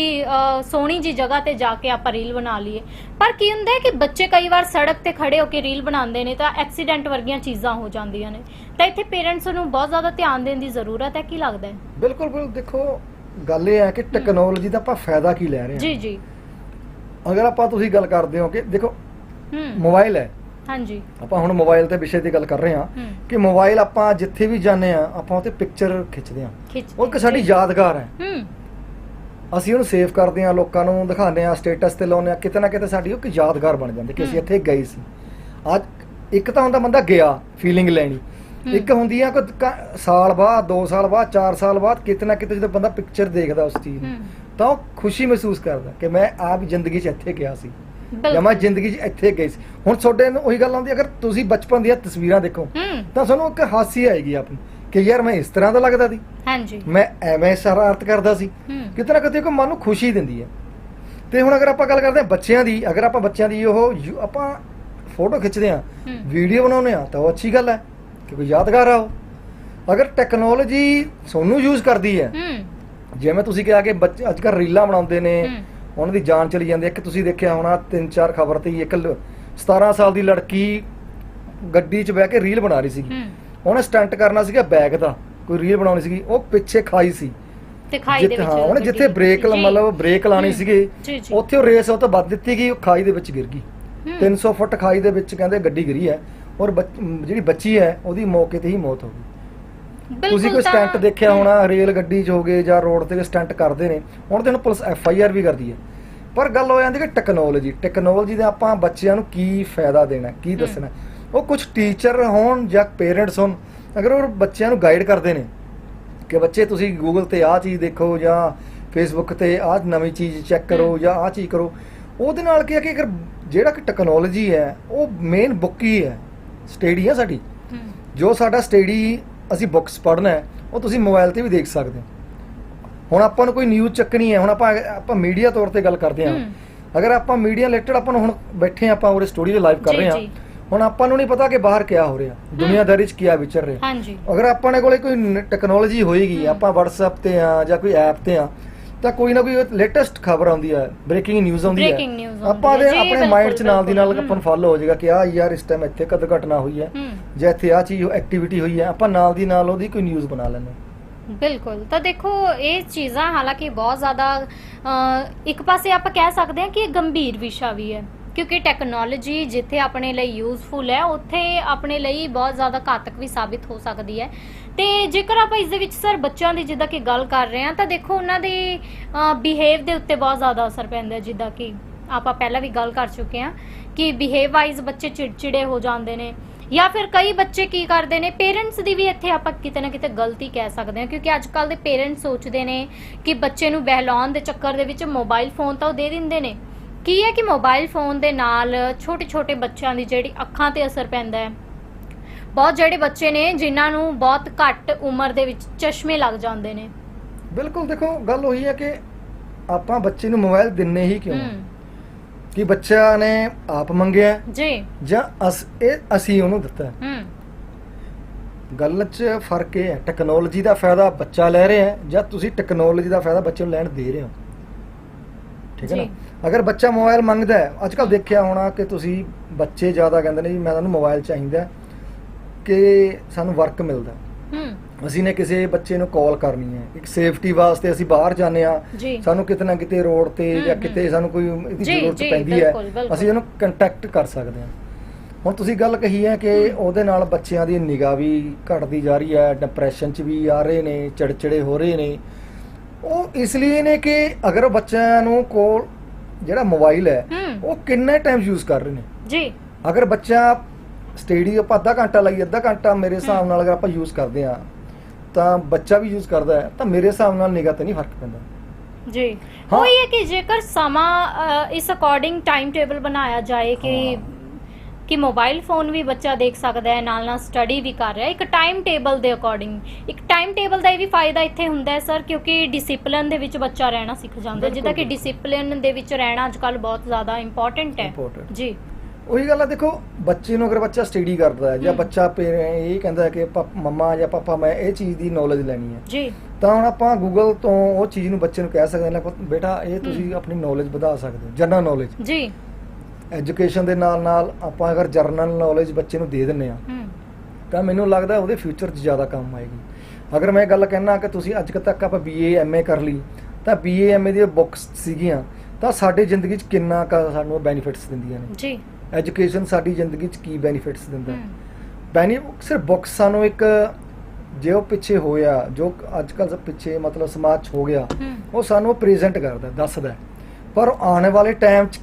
ਸੋਹਣੀ ਜੀ ਜਗ੍ਹਾ ਤੇ ਜਾ ਕੇ ਆਪਾਂ ਰੀਲ ਬਣਾ ਲਈਏ। ਪਰ ਕੀ ਹੁੰਦਾ ਹੈ ਕਿ ਬੱਚੇ ਕਈ ਵਾਰ ਸੜਕ ਤੇ ਖੜੇ ਹੋ ਕੇ ਰੀਲ ਬਣਾਉਂਦੇ ਨੇ ਤਾਂ ਐਕਸੀਡੈਂਟ ਵਰਗੀਆਂ ਚੀਜ਼ਾਂ ਹੋ ਜਾਂਦੀਆਂ ਨੇ। ਤਾਂ ਇੱਥੇ ਪੇਰੈਂਟਸ ਨੂੰ ਬਹੁਤ ਜ਼ਿਆਦਾ ਧਿਆਨ ਦੇਣ ਦੀ ਜ਼ਰੂਰਤ ਹੈ ਕੀ ਲੱਗਦਾ ਹੈ? ਬਿਲਕੁਲ ਬਿਲਕੁਲ। ਦੇਖੋ ਗੱਲ ਇਹ ਹੈ ਕਿ ਟੈਕਨੋਲੋਜੀ ਦਾ ਆਪਾਂ ਫਾਇਦਾ ਕੀ ਲੈ ਰਹੇ ਜੀ ਹਾਂ ਜੀ। ਅਗਰ ਆਪਾਂ ਤੁਸੀਂ ਗੱਲ ਕਰਦੇ ਹੋ ਕਿ ਦੇਖੋ ਮੋਬਾਈਲ ਹੈ। ਹਾਂਜੀ। ਆਪਾਂ ਹੁਣ ਮੋਬਾਈਲ ਤੇ ਵਿਸ਼ੇ ਦੀ ਗੱਲ ਕਰ ਰਹੇ ਹਾਂ ਕਿ ਮੋਬਾਈਲ ਆਪਾਂ ਜਿੱਥੇ ਵੀ ਜਾਂਦੇ ਆ ਆਪਾਂ ਉਹ ਤੇ ਪਿਕਚਰ ਖਿੱਚਦੇ ਆ ਉਹ ਇੱਕ ਸਾਡੀ ਯਾਦਗਾਰ ਹੈ। ਹੂੰ। ਅਸੀਂ ਉਹਨੂੰ ਸੇਵ ਕਰਦੇ ਆ ਲੋਕਾਂ ਨੂੰ ਦਿਖਾਉਂਦੇ ਆ ਸਟੇਟਸ ਤੇ ਲਾਉਂਦੇ ਆ ਕਿਤੇ ਨਾ ਕਿਤੇ ਸਾਡੀ ਉਹ ਇੱਕ ਯਾਦਗਾਰ ਬਣ ਜਾਂਦੀ ਕਿ ਅਸੀਂ। ਇੱਥੇ ਗਏ ਸੀ। ਅੱਜ ਇੱਕ ਤਾਂ ਹੁੰਦਾ ਬੰਦਾ ਗਿਆ ਫੀਲਿੰਗ ਲੈਣੀ। ਇੱਕ ਹੁੰਦੀ ਆ ਕੋਈ ਸਾਲ ਬਾਅਦ 2 ਸਾਲ ਬਾਅਦ 4 ਸਾਲ ਬਾਅਦ ਕਿਤੇ ਨਾ ਕਿਤੇ ਜਦੋਂ ਬੰਦਾ ਪਿਕਚਰ ਦੇਖਦਾ ਉਸ ਚੀਜ਼ ਨੂੰ ਤਾਂ ਉਹ ਖੁਸ਼ੀ ਮਹਿਸੂਸ ਕਰਦਾ ਕਿ ਮੈਂ ਆਪ ਜ਼ਿੰਦਗੀ 'ਚ ਇੱਥੇ ਗਿਆ ਸੀ। ਜਾਂ ਮੈਂ ਬਿਲਕੁਲ ਜ਼ਿੰਦਗੀ 'ਚ ਇੱਥੇ ਗਈ ਸੀ। ਹੁਣ ਤੁਹਾਡੇ ਨੂੰ ਉਹੀ ਗੱਲ ਆਉਂਦੀ ਅਗਰ ਤੁਸੀਂ ਬਚਪਨ ਦੀਆਂ ਤਸਵੀਰਾਂ ਦੇਖੋ ਹੂੰ। ਤਾਂ ਤੁਹਾਨੂੰ ਇੱਕ ਹਾਸੀ ਆਏਗੀ ਆਪਣੀ ਕਿ ਯਾਰ ਮੈਂ ਇਸ ਤਰ੍ਹਾਂ ਦਾ ਲੱਗਦਾ ਸੀ। ਹਾਂਜੀ। ਮੈਂ ਐਵੇਂ ਸ਼ਰਾਰਤ ਕਰਦਾ ਸੀ। ਹੂੰ। ਕਿਤੇ ਨਾ ਕਿਤੇ ਕੋ ਮਨ ਨੂੰ ਖੁਸ਼ੀ ਦਿੰਦੀ ਹੈ। ਤੇ ਹੁਣ ਅਗਰ ਆਪਾਂ ਗੱਲ ਕਰਦੇ ਹਾਂ ਬੱਚਿਆਂ ਦੀ ਅਗਰ ਆਪਾਂ ਬੱਚਿਆਂ ਦੀ ਉਹ ਯੂ- ਆਪਾਂ ਫੋਟੋ ਖਿੱਚਦੇ ਹਾਂ ਹੂੰ। ਵੀਡੀਓ ਬਣਾਉਂਦੇ ਹਾਂ ਤਾਂ ਉਹ ਅੱਛੀ ਗੱਲ ਹੈ ਕਿਉਂਕਿ ਯਾਦਗਾਰ ਆ ਉਹ। ਅਗਰ ਟੈਕਨੋਲੋਜੀ ਸਾਨੂੰ ਯੂਜ਼ ਕਰਦੀ ਹੈ ਹੂੰ। ਜਿਵੇਂ ਤੁਸੀਂ ਕਿਹਾ ਕਿ ਬੱਚੇ ਅੱਜ ਕੱਲ੍ਹ ਰੀਲਾਂ ਬਣਾਉਂਦੇ ਨੇ ਹੂੰ। ਉਹਨਾਂ ਦੀ ਜਾਨ ਚਲੀ ਜਾਂਦੀ ਹੈ। ਕਿ ਤੁਸੀਂ ਦੇਖਿਆ ਹੋਣਾ ਤਿੰਨ ਚਾਰ ਖਬਰ ਤੇ ਇੱਕ ਲ- 17 ਸਾਲ ਦੀ ਲੜਕੀ ਗੱਡੀ 'ਚ ਬਹਿ ਕੇ ਰੀਲ ਬਣਾ ਰਹੀ ਸੀਗੀ। ਉਹਨੇ ਸਟੰਟ ਕਰਨਾ ਸੀਗਾ ਬੈਗ ਦਾ ਕੋਈ ਰੀਲ ਬਣਾਉਣੀ ਸੀਗੀ ਉਹ ਪਿੱਛੇ ਖਾਈ ਸੀ। ਤੇ ਖਾਈ ਦੇ ਵਿੱਚ ਹਾਂ ਉਹਨੇ ਜਿੱਥੇ ਬ੍ਰੇਕ। ਮਤਲਬ ਬ੍ਰੇਕ ਲਾਣੀ। ਸੀਗੀ ਉੱਥੇ ਉਹ ਰੇਸ ਉਹ ਤੋਂ ਵੱਧ ਦਿੱਤੀ ਗਈ ਉਹ ਖਾਈ ਦੇ ਵਿੱਚ ਗਿਰ ਗਈ। ਹੂੰ। 300 ਫੁੱਟ ਖਾਈ ਦੇ ਵਿੱਚ ਕਹਿੰਦੇ ਗੱਡੀ ਗਿਰੀ ਹੈ ਔਰ ਜਿਹੜੀ ਬੱਚੀ ਹੈ ਉਹਦੀ ਮੌਕੇ ਤੇ ਹੀ ਮੌਤ ਹੋ ਗਈ। ਤੁਸੀਂ ਕੋਈ ਸਟੰਟ ਦੇਖਿਆ ਹੋਣਾ ਰੇਲ ਗੱਡੀ 'ਚ ਹੋਗੇ ਜਾਂ ਰੋਡ ਤੇ ਸਟੰਟ ਕਰਦੇ ਨੇ ਹੁਣ ਤੇ ਹੁਣ ਪੁਲਿਸ ਐਫ ਆਈ ਆਰ ਵੀ ਕਰਦੀ ਹੈ। ਪਰ ਗੱਲ ਹੋ ਜਾਂਦੀ ਕਿ ਟੈਕਨੋਲੋਜੀ ਟੈਕਨੋਲੋਜੀ ਦੇ ਆਪਾਂ ਬੱਚਿਆਂ ਨੂੰ ਕੀ ਫਾਇਦਾ ਦੇਣਾ ਕੀ। ਦੱਸਣਾ? ਉਹ ਕੁਝ ਟੀਚਰ ਹੋਣ ਜਾਂ ਪੇਰੈਂਟਸ ਹੋਣ ਅਗਰ ਉਹ ਬੱਚਿਆਂ ਨੂੰ ਗਾਈਡ ਕਰਦੇ ਨੇ ਕਿ ਬੱਚੇ ਤੁਸੀਂ ਗੂਗਲ ਤੇ ਆਹ ਚੀਜ਼ ਦੇਖੋ ਜਾਂ ਫੇਸਬੁੱਕ ਤੇ ਆਹ ਨਵੀਂ ਚੀਜ਼ ਚੈੱਕ ਕਰੋ। ਜਾਂ ਆਹ ਚੀਜ਼ ਕਰੋ ਉਹਦੇ ਨਾਲ ਕੀ ਹੈ ਕਿ ਅਗਰ ਜਿਹੜਾ ਕਿ ਟੈਕਨੋਲੋਜੀ ਹੈ ਉਹ ਮੇਨ ਬੁੱਕ ਹੀ ਹੈ ਸਟੱਡੀ ਹੈ। ਸਾਡੀ ਜੋ ਸਾਡਾ ਸਟੱਡੀ ਅਸੀਂ ਬੁੱਕਸ ਪੜ੍ਹਨਾ ਹੈ ਉਹ ਤੁਸੀਂ ਮੋਬਾਈਲ ਤੇ ਵੀ ਦੇਖ ਸਕਦੇ ਹੋ ਹੁਣ ਆਪਾਂ ਨੂੰ ਕੋਈ ਨਿਊਜ਼ ਚੱਕਣੀ ਹੈ ਹੁਣ ਆਪਾਂ ਆਪਾਂ ਮੀਡੀਆ ਤੌਰ ਤੇ ਗੱਲ ਕਰਦੇ ਹਾਂ। ਅਗਰ ਆਪਾਂ ਮੀਡੀਆ ਰਿਲੇਟਡ ਆਪਾਂ ਨੂੰ ਹੁਣ ਬੈਠੇ ਆਪਾਂ ਉਹਦੇ ਸਟੋਰੀ ਦੇ ਲਾਈਵ ਕਰ ਰਹੇ ਹਾਂ। ਹੁਣ ਆਪਾਂ ਨੂੰ ਨਹੀਂ ਪਤਾ ਕਿ ਬਾਹਰ ਕੀ ਹੋ ਰਿਹਾ ਦੁਨੀਆਦਾਰੀ 'ਚ ਕੀ ਵਿਚਰ ਰਿਹਾ ਹਾਂਜੀ ਅਗਰ ਆਪਾਂ ਨੇ ਕੋਲੇ ਕੋਈ ਟੈਕਨੋਲੋਜੀ ਹੋਏਗੀ। ਆਪਾਂ WhatsApp ਤੇ ਆ ਜਾਂ ਕੋਈ ਐਪ ਤੇ ਆ ਤਾਂ ਕੋਈ ਨਾ ਕੋਈ ਲੇਟੈਸਟ ਖਬਰ ਆਉਂਦੀ ਹੈ ਬ੍ਰੇਕਿੰਗ ਨਿਊਜ਼ ਆਉਂਦੀ ਹੈ। Breaking news ਆਉਂਦੀ ਆਪਾਂ ਹੈ। ਦੇ ਜੀ, ਆਪਣੇ ਬਿਲਕੁਲ, ਮਾਈਂਡ 'ਚ ਨਾਲ ਦੀ ਨਾਲ ਬਿਲਕੁਲ। ਆਪਾਂ ਨੂੰ ਫਾਲੋ ਹੋ ਜਾਏਗਾ ਕਿ ਆ ਯਾਰ ਇਸ ਟਾਈਮ ਇੱਥੇ ਕਦ ਘਟਨਾ ਹੋਈ ਹੈ? ਹੂੰ। ਜਾਂ ਇੱਥੇ ਆ ਚੀਜ਼ ਐਕਟੀਵਿਟੀ ਹੋਈ ਹੈ। ਆਪਾਂ ਨਾਲ ਦੀ ਨਾਲ ਉਹਦੀ ਕੋਈ ਨਿਊਜ਼ ਬਣਾ ਲੈਂਦੇ ਹਾਂ। ਬਿਲਕੁਲ। ਤਾਂ ਦੇਖੋ ਇਹ ਚੀਜ਼ਾਂ ਹਾਲਾਂਕਿ ਬਹੁਤ ਜ਼ਿਆਦਾ ਅ, ਇੱਕ ਪਾਸੇ ਆਪਾਂ ਕਹਿ ਸਕਦੇ ਹਾਂ ਕਿ ਇਹ ਗੰਭੀਰ ਵਿਸ਼ਾ ਵੀ ਹੈ। ਕਿਉਂਕਿ ਟੈਕਨੋਲੋਜੀ ਜਿੱਥੇ ਆਪਣੇ ਲਈ ਯੂਜ਼ਫੁਲ ਹੈ ਉੱਥੇ ਆਪਣੇ ਲਈ ਬਹੁਤ ਜ਼ਿਆਦਾ ਘਾਤਕ ਵੀ ਸਾਬਿਤ ਹੋ ਸਕਦੀ ਹੈ। ਤੇ ਜੇਕਰ ਆਪਾਂ ਇਸ ਦੇ ਵਿੱਚ ਸਰ ਬੱਚਿਆਂ ਦੀ ਜਿੱਦਾਂ ਕਿ ਗੱਲ ਕਰ ਰਹੇ ਹਾਂ, ਤਾਂ ਦੇਖੋ ਉਹਨਾਂ ਦੇ ਬਿਹੇਵ ਦੇ ਉੱਤੇ ਬਹੁਤ ਜ਼ਿਆਦਾ ਅਸਰ ਪੈਂਦਾ ਜਿੱਦਾਂ ਕਿ ਆਪਾਂ ਪਹਿਲਾਂ ਵੀ ਗੱਲ ਕਰ ਚੁੱਕੇ ਹਾਂ ਕਿ ਬਿਹੇਵ ਵਾਈਜ਼ ਬੱਚੇ ਚਿੜਚਿੜੇ ਹੋ ਜਾਂਦੇ ਨੇ ਜਾਂ ਫਿਰ ਕਈ ਬੱਚੇ ਕੀ ਕਰਦੇ ਨੇ ਪੇਰੈਂਟਸ ਦੀ ਵੀ ਇੱਥੇ ਆਪਾਂ ਕਿਤੇ ਨਾ ਕਿਤੇ ਗਲਤੀ ਕਹਿ ਸਕਦੇ ਹਾਂ, ਕਿਉਂਕਿ ਅੱਜ ਕੱਲ ਦੇ ਪੇਰੈਂਟਸ ਸੋਚਦੇ ਨੇ ਕਿ ਬੱਚੇ ਨੂੰ ਬਹਿਲਾਉਣ ਦੇ ਚੱਕਰ ਦੇ ਵਿੱਚ ਮੋਬਾਈਲ ਫੋਨ ਤਾਂ ਉਹ ਦੇ ਦਿੰਦੇ ਨੇ। ਕੀ ਹੈ ਕਿ ਮੋਬਾਈਲ ਫੋਨ ਦੇ ਨਾਲ ਛੋਟੇ ਛੋਟੇ ਬੱਚਿਆਂ ਦੀ ਜਿਹੜੀ ਅੱਖਾਂ ਤੇ ਅਸਰ ਪੈਂਦਾ ਹੈ ਬਹੁਤ ਜਿਹੜੇ ਬੱਚੇ ਨੇ ਜਿਨ੍ਹਾਂ ਨੂੰ ਬਹੁਤ ਘੱਟ ਉਮਰ ਦੇ ਵਿੱਚ ਚਸ਼ਮੇ ਲੱਗ ਜਾਂਦੇ ਨੇ। ਬਿਲਕੁਲ ਦੇਖੋ ਗੱਲ ਉਹੀ ਹੈ ਕਿ ਆਪਾਂ ਬੱਚੇ ਨੂੰ ਮੋਬਾਈਲ ਦਿੰਨੇ ਹੀ ਕਿਉਂ? ਹੂੰ। ਕਿ ਬੱਚਾ ਨੇ ਆਪ ਮੰਗਿਆ ਜੀ। ਜਾਂ ਅਸ ਇਹ ਅਸੀਂ ਉਹਨੂੰ ਦਿੱਤਾ ਹੈ। ਗੱਲ 'ਚ ਫ਼ਰਕ ਇਹ ਹੈ ਟੈਕਨੋਲੋਜੀ ਦਾ ਫਾਇਦਾ ਬੱਚਾ ਲੈ ਰਿਹਾ ਹੈ ਜਾਂ ਤੁਸੀਂ ਟੈਕਨੋਲੋਜੀ ਦਾ ਫਾਇਦਾ ਬੱਚੇ ਨੂੰ ਲੈਣ ਦੇ ਰਹੇ ਹੋ। ਠੀਕ ਹੈ ਜੀ। ਨਾ ਅਗਰ ਬੱਚਾ ਮੋਬਾਈਲ ਮੰਗਦਾ ਹੈ ਅੱਜ ਕੱਲ ਦੇਖਿਆ ਹੋਣਾ ਕਿ ਤੁਸੀਂ ਬੱਚੇ ਜ਼ਿਆਦਾ ਕਹਿੰਦੇ ਨੇ ਜੀ ਮੈਂ ਤੁਹਾਨੂੰ ਮੋਬਾਈਲ ਚਾਹੀਦਾ ਹੈ। ਕਿ ਸਾਨੂੰ ਵਰਕ ਮਿਲਦਾ। ਹੈ। ਅਸੀਂ ਨੇ ਕਿਸੇ ਬੱਚੇ ਨੂੰ ਕਾਲ ਕਰਨੀ ਹੈ। ਇੱਕ ਸੇਫਟੀ ਵਾਸਤੇ ਅਸੀਂ ਬਾਹਰ ਜਾਂਦੇ ਆ ਜੀ। ਸਾਨੂੰ ਕਿਤੇ ਨਾ ਕਿਤੇ ਰੋਡ ਤੇ ਜਾਂ। ਕਿਤੇ ਸਾਨੂੰ ਕੋਈ ਇਹਦੀ ਜੀ, ਜ਼ਰੂਰਤ ਜੀ, ਪੈਂਦੀ ਹੈ। ਬਿਲਕੁਲ। ਅਸੀਂ ਉਹਨੂੰ ਕੰਟੈਕਟ ਕਰ ਸਕਦੇ ਹਾਂ। ਹੁਣ ਤੁਸੀਂ ਗੱਲ ਕਹੀ ਹੈ ਕਿ ਉਹਦੇ ਨਾਲ ਬੱਚਿਆਂ ਦੀ ਨਿਗਾਹ ਵੀ ਘਟਦੀ ਜਾ ਰਹੀ ਹੈ। ਡਿਪਰੈਸ਼ਨ 'ਚ ਵੀ ਆ ਰਹੇ ਨੇ ਚੜਚੜੇ ਹੋ ਰਹੇ ਨੇ। ਉਹ ਇਸ ਲਈ ਨੇ ਕਿ ਅਗਰ ਬੱਚਿਆਂ ਨੂੰ ਕੋਲ ਜਿਹੜਾ ਮੋਬਾਈਲ ਹੈ ਹੂੰ। ਉਹ ਕਿੰਨੇ ਟਾਈਮ ਯੂਜ਼ ਕਰ ਰਹੇ ਨੇ? ਜੀ। ਅਗਰ ਬੱਚਾ ਸਟੇਡੀ ਆਪਾਂ ਅੱਧਾ ਘੰਟਾ ਲਈ ਅੱਧਾ ਘੰਟਾ ਮੇਰੇ ਹਿਸਾਬ ਨਾਲ ਅਗਰ ਆਪਾਂ ਯੂਜ਼ ਕਰਦੇ ਆ ਤਾਂ ਬੱਚਾ ਵੀ ਯੂਜ਼ ਕਰਦਾ ਹੈ ਤਾਂ ਮੇਰੇ ਹਿਸਾਬ ਨਾਲ ਨਿਗਾਹ ਤੇ ਨਹੀਂ ਫ਼ਰਕ ਪੈਂਦਾ ਜੀ। ਉਹ ਇਹ ਹੈ ਕਿ ਜੇਕਰ ਸਮਾਂ ਇਸ ਅਕੋਰਡਿੰਗ ਟਾਈਮ ਟੇਬਲ ਬਣਾਇਆ ਜਾਏ ਕਿ। ਕਿ ਮੋਬਾਈਲ ਫੋਨ ਵੀ ਬੱਚਾ ਦੇਖ ਸਕਦਾ ਹੈ ਨਾਲ ਨਾਲ ਸਟੱਡੀ ਵੀ ਕਰ ਰਿਹਾ ਇੱਕ ਟਾਈਮ ਟੇਬਲ ਦੇ ਅਕੋਰਡਿੰਗ ਇੱਕ ਟਾਈਮ ਟੇਬਲ ਦਾ ਇਹ ਵੀ ਫਾਇਦਾ ਇੱਥੇ ਹੁੰਦਾ ਹੈ ਸਰ ਕਿਉਂਕਿ ਡਿਸਪਲਿਨ ਦੇ ਵਿੱਚ ਬੱਚਾ ਰਹਿਣਾ ਸਿੱਖ ਜਾਂਦਾ ਜਿੱਦਾਂ ਕਿ। ਡਿਸਪਲਿਨ ਦੇ ਵਿੱਚ ਰਹਿਣਾ ਅੱਜਕੱਲ ਬਹੁਤ ਜ਼ਿਆਦਾ ਇੰਪੋਰਟੈਂਟ ਹੈ। ਜੀ ਉਹੀ ਗੱਲ ਆ ਦੇਖੋ ਬੱਚੇ ਨੂੰ ਅਗਰ ਬੱਚਾ ਸਟੱਡੀ ਕਰਦਾ ਹੈ ਜਾਂ। ਬੱਚਾ ਇਹ ਕਹਿੰਦਾ ਹੈ ਕਿ ਮੰਮਾ ਜਾਂ ਪਾਪਾ ਮੈਂ ਇਹ ਚੀਜ਼ ਦੀ ਨੌਲੇਜ ਲੈਣੀ ਹੈ। ਜੀ। ਤਾਂ ਹੁਣ ਆਪਾਂ ਗੂਗਲ ਤੋਂ ਉਹ ਚੀਜ਼ ਨੂੰ ਬੱਚੇ ਨੂੰ ਕਹਿ ਸਕਦੇ ਹਾਂ ਬੇਟਾ ਇਹ ਤੁਸੀਂ ਆਪਣੀ ਨੌਲੇਜ ਵਧਾ ਸਕਦੇ ਹੋ ਜਨਰਲ ਨੌਲੇਜ ਜੀ। ਐਜੂਕੇਸ਼ਨ ਦੇ ਨਾਲ ਨਾਲ ਆਪਾਂ ਅਗਰ ਜਰਨਲ ਨੌਲੇਜ ਬੱਚੇ ਨੂੰ ਦੇ ਦਿੰਨੇ ਆ ਤਾਂ ਮੈਨੂੰ ਲੱਗਦਾ ਉਹਦੇ ਫਿਊਚਰ 'ਚ ਜ਼ਿਆਦਾ ਕੰਮ ਆਏਗੀ। ਅਗਰ ਮੈਂ ਗੱਲ ਕਹਿਣਾ ਕਿ ਤੁਸੀਂ ਅੱਜ ਤੱਕ ਆਪਾਂ ਬੀਏ ਐਮਏ ਕਰ ਲਈ ਤਾਂ ਬੀਏ ਐਮਏ ਦੀਆਂ ਬੁੱਕਸ ਸੀਗੀਆਂ ਤਾਂ ਸਾਡੇ ਜ਼ਿੰਦਗੀ 'ਚ ਕਿੰਨਾ ਕੁ ਸਾਨੂੰ ਬੈਨੀਫਿਟਸ ਦਿੰਦੀਆਂ ਨੇ। ਜੀ। ਐਜੂਕੇਸ਼ਨ ਸਾਡੀ ਜ਼ਿੰਦਗੀ 'ਚ ਕੀ ਬੈਨੀਫਿਟਸ ਦਿੰਦਾ। ਬੈਨੀ ਸਿਰਫ ਬੁੱਕਸ ਸਾਨੂੰ ਇੱਕ ਜੇ ਉਹ ਪਿੱਛੇ ਹੋਇਆ ਜੋ ਅੱਜ ਕੱਲ੍ਹ ਪਿੱਛੇ ਮਤਲਬ ਸਮਾਜ 'ਚ ਹੋ ਗਿਆ ਉਹ ਸਾਨੂੰ ਪ੍ਰੈਜ਼ੈਂਟ ਕਰਦਾ ਦੱਸਦਾ। ਪਰ ਆਉਣ ਵਾਲੇ ਟਾਈਮ 'ਚ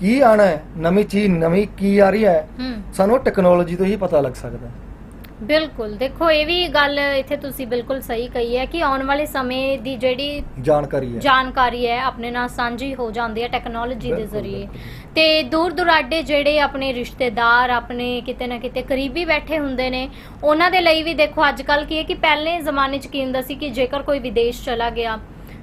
ਕੀ ਆਣਾ ਹੈ? ਨਵੀਂ ਚੀਜ਼ ਨਵੀਂ ਕੀ ਆ ਰਹੀ ਹੈ? ਸਾਨੂੰ ਟੈਕਨੋਲੋਜੀ ਤੋਂ ਹੀ ਪਤਾ ਲੱਗ ਸਕਦਾ। ਹੈ ਬਿਲਕੁਲ। ਦੇਖੋ ਇਹ ਵੀ ਗੱਲ ਇੱਥੇ ਤੁਸੀਂ ਬਿਲਕੁਲ ਸਹੀ ਕਹੀ ਹੈ ਕਿ ਆਉਣ ਵਾਲੇ ਸਮੇਂ ਦੀ ਜਿਹੜੀ ਜਾਣਕਾਰੀ ਹੈ। ਜਾਣਕਾਰੀ ਹੈ ਆਪਣੇ ਨਾਲ ਸਾਂਝੀ ਹੋ ਜਾਂਦੀ ਹੈ ਟੈਕਨੋਲੋਜੀ ਦੇ ਜ਼ਰੀਏ। ਤੇ ਦੂਰ ਦੁਰਾਡੇ ਜਿਹੜੇ ਆਪਣੇ ਰਿਸ਼ਤੇਦਾਰ, ਆਪਣੇ ਕਿਤੇ ਨਾ ਕਿਤੇ ਕਰੀਬੀ ਬੈਠੇ ਹੁੰਦੇ ਨੇ, ਉਹਨਾਂ ਦੇ ਲਈ ਵੀ ਦੇਖੋ ਅੱਜ ਕੱਲ ਕੀ ਹੈ ਕਿ ਪਹਿਲੇ ਜ਼ਮਾਨੇ 'ਚ ਕੀ ਹੁੰਦਾ ਸੀ ਕਿ ਜੇਕਰ ਕੋਈ ਵਿਦੇਸ਼ ਚਲਾ ਗਿਆ,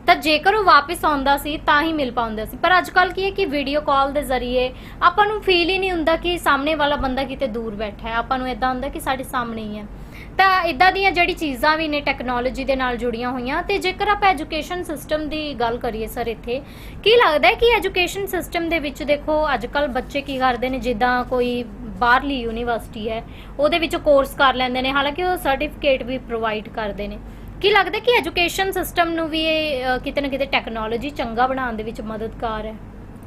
ਤਾਂ ਜੇਕਰ ਉਹ ਵਾਪਸ ਆਉਂਦਾ ਸੀ ਤਾਂ ਹੀ ਮਿਲ ਪਾਉਂਦਾ ਸੀ। ਪਰ ਅੱਜ ਕੱਲ ਕੀ ਹੈ ਕਿ ਵੀਡੀਓ ਕਾਲ ਦੇ ਜ਼ਰੀਏ ਆਪਾਂ ਨੂੰ ਫੀਲ ਹੀ ਨਹੀਂ ਹੁੰਦਾ ਕਿ ਸਾਹਮਣੇ ਵਾਲਾ ਬੰਦਾ ਕਿਤੇ ਦੂਰ ਬੈਠਾ ਹੈ। ਆਪਾਂ ਨੂੰ ਇਦਾਂ ਹੁੰਦਾ ਕਿ ਸਾਡੇ ਸਾਹਮਣੇ ਹੀ ਹੈ। ਤਾਂ ਇਦਾਂ ਦੀਆਂ ਜਿਹੜੀ ਚੀਜ਼ਾਂ ਵੀ ਨੇ ਟੈਕਨੋਲੋਜੀ ਦੇ ਨਾਲ ਜੁੜੀਆਂ ਹੋਈਆਂ ਤੇ ਜੇਕਰ ਆਪਾਂ ਐਜੂਕੇਸ਼ਨ ਸਿਸਟਮ ਦੀ ਗੱਲ ਕਰੀਏ ਸਰ ਇੱਥੇ, ਕੀ ਲੱਗਦਾ ਹੈ ਕਿ ਐਜੂਕੇਸ਼ਨ ਸਿਸਟਮ ਦੇ ਵਿੱਚ ਦੇਖੋ ਅੱਜ ਬੱਚੇ ਕੀ ਕਰਦੇ ਨੇ? ਜਿੱਦਾਂ ਕੋਈ ਬਾਹਰਲੀ ਯੂਨੀਵਰਸਿਟੀ ਹੈ, ਉਹਦੇ ਵਿੱਚ ਕੋਰਸ ਕਰ ਲੈਂਦੇ ਨੇ, ਹਾਲਾਂਕਿ ਉਹ ਸਰਟੀਫਿਕੇਟ ਵੀ ਪ੍ਰੋਵਾਈਡ ਕਰਦੇ ਨੇ। ਕੀ ਲੱਗਦਾ ਕਿ ਐਜੂਕੇਸ਼ਨ ਸਿਸਟਮ ਨੂੰ ਵੀ ਇਹ ਕਿਤੇ ਨਾ ਕਿਤੇ ਟੈਕਨੋਲੋਜੀ ਚੰਗਾ ਬਣਾਉਣ ਦੇ ਵਿੱਚ ਮਦਦਗਾਰ ਹੈ?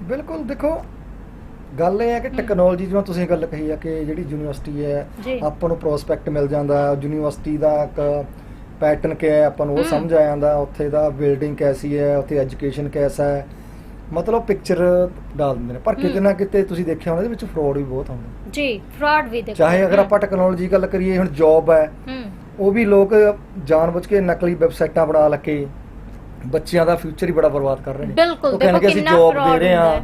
ਬਿਲਕੁਲ, ਦੇਖੋ ਗੱਲ ਇਹ ਹੈ ਕਿ। ਟੈਕਨੋਲੋਜੀ ਜਿਵੇਂ ਤੁਸੀਂ ਗੱਲ ਕਹੀ ਆ ਕਿ ਜਿਹੜੀ ਯੂਨੀਵਰਸਿਟੀ ਹੈ ਜੀ। ਆਪਾਂ ਨੂੰ ਪ੍ਰੋਸਪੈਕਟ ਮਿਲ ਜਾਂਦਾ ਯੂਨੀਵਰਸਿਟੀ ਦਾ ਇੱਕ ਪੈਟਰਨ ਕਿਆ ਹੈ ਆਪਾਂ ਨੂੰ ਉਹ। ਸਮਝ ਆ ਜਾਂਦਾ ਉੱਥੇ ਦਾ ਬਿਲਡਿੰਗ ਕੈਸੀ ਹੈ ਉੱਥੇ ਐਜੂਕੇਸ਼ਨ ਕੈਸਾ ਹੈ। ਮਤਲਬ ਪਿਕਚਰ ਡਾਲ ਦਿੰਦੇ ਨੇ। ਪਰ ਕਿਤੇ। ਨਾ ਕਿਤੇ ਤੁਸੀਂ ਦੇਖਿਆ ਹੋਣਾ ਇਹਦੇ ਵਿੱਚ ਫਰਾਡ ਵੀ ਬਹੁਤ ਆਉਂਦਾ ਜੀ ਫਰਾਡ ਵੀ ਦੇਖੋ। ਚਾਹੇ ਅਗਰ ਆਪਾਂ ਟੈਕਨੋਲੋਜੀ ਗੱਲ ਕਰੀਏ ਹੁਣ ਜੌਬ ਹੈ ਉਹ ਵੀ ਲੋਕ ਜਾਣਬੁੱਝ ਕੇ ਨਕਲੀ ਵੈਬਸਾਈਟਾਂ ਬਣਾ ਲ ਕੇ ਬੱਚਿਆਂ ਦਾ ਫਿਊਚਰ ਹੀ ਬੜਾ ਬਰਬਾਦ ਕਰ ਰਹੇ ਨੇ। ਬਿਲਕੁਲ ਉਹ ਦੇਖੋ ਕਹਿਣਗੇ ਅਸੀਂ ਕਿੰਨਾ ਜੌਬ ਦੇ ਰਹੇ ਹੁੰਦਾ ਹਾਂ।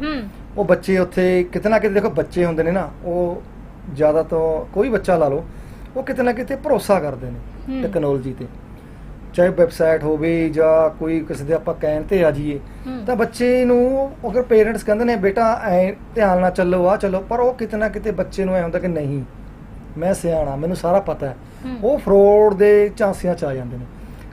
ਉਹ ਬੱਚੇ ਉੱਥੇ ਕਿਤੇ ਨਾ ਕਿਤੇ ਦੇਖੋ ਬੱਚੇ ਹੁੰਦੇ ਨੇ ਨਾ ਉਹ ਜ਼ਿਆਦਾ ਤੋਂ ਕੋਈ ਬੱਚਾ ਲਾ ਲਓ ਉਹ ਕਿਤੇ ਨਾ ਕਿਤੇ ਭਰੋਸਾ ਕਰਦੇ ਨੇ। ਟੈਕਨੋਲੋਜੀ ਤੇ ਚਾਹੇ ਵੈਬਸਾਈਟ ਹੋਵੇ ਜਾਂ ਕੋਈ ਕਿਸੇ ਦੇ ਆਪਾਂ ਕਹਿਣ ਤੇ ਆ ਜਾਈਏ। ਤਾਂ ਬੱਚੇ ਨੂੰ ਅਗਰ ਪੇਰੈਂਟਸ ਕਹਿੰਦੇ ਨੇ ਬੇਟਾ ਐ ਧਿਆਨ ਨਾਲ ਚੱਲੋ ਆ ਚੱਲੋ ਪਰ ਉਹ ਕਿਤੇ ਨਾ ਕਿਤੇ ਬੱਚੇ ਨੂੰ ਐ ਹੁੰਦਾ ਕਿ ਨਹੀਂ ਮੈਂ ਸਿਆਣਾ ਮੈਨੂੰ ਸਾਰਾ ਪਤਾ ਹੈ। ਉਹ ਫਰੋਡ ਦੇ ਝਾਂਸਿਆਂ ਚ ਆ ਜਾਂਦੇ ਨੇ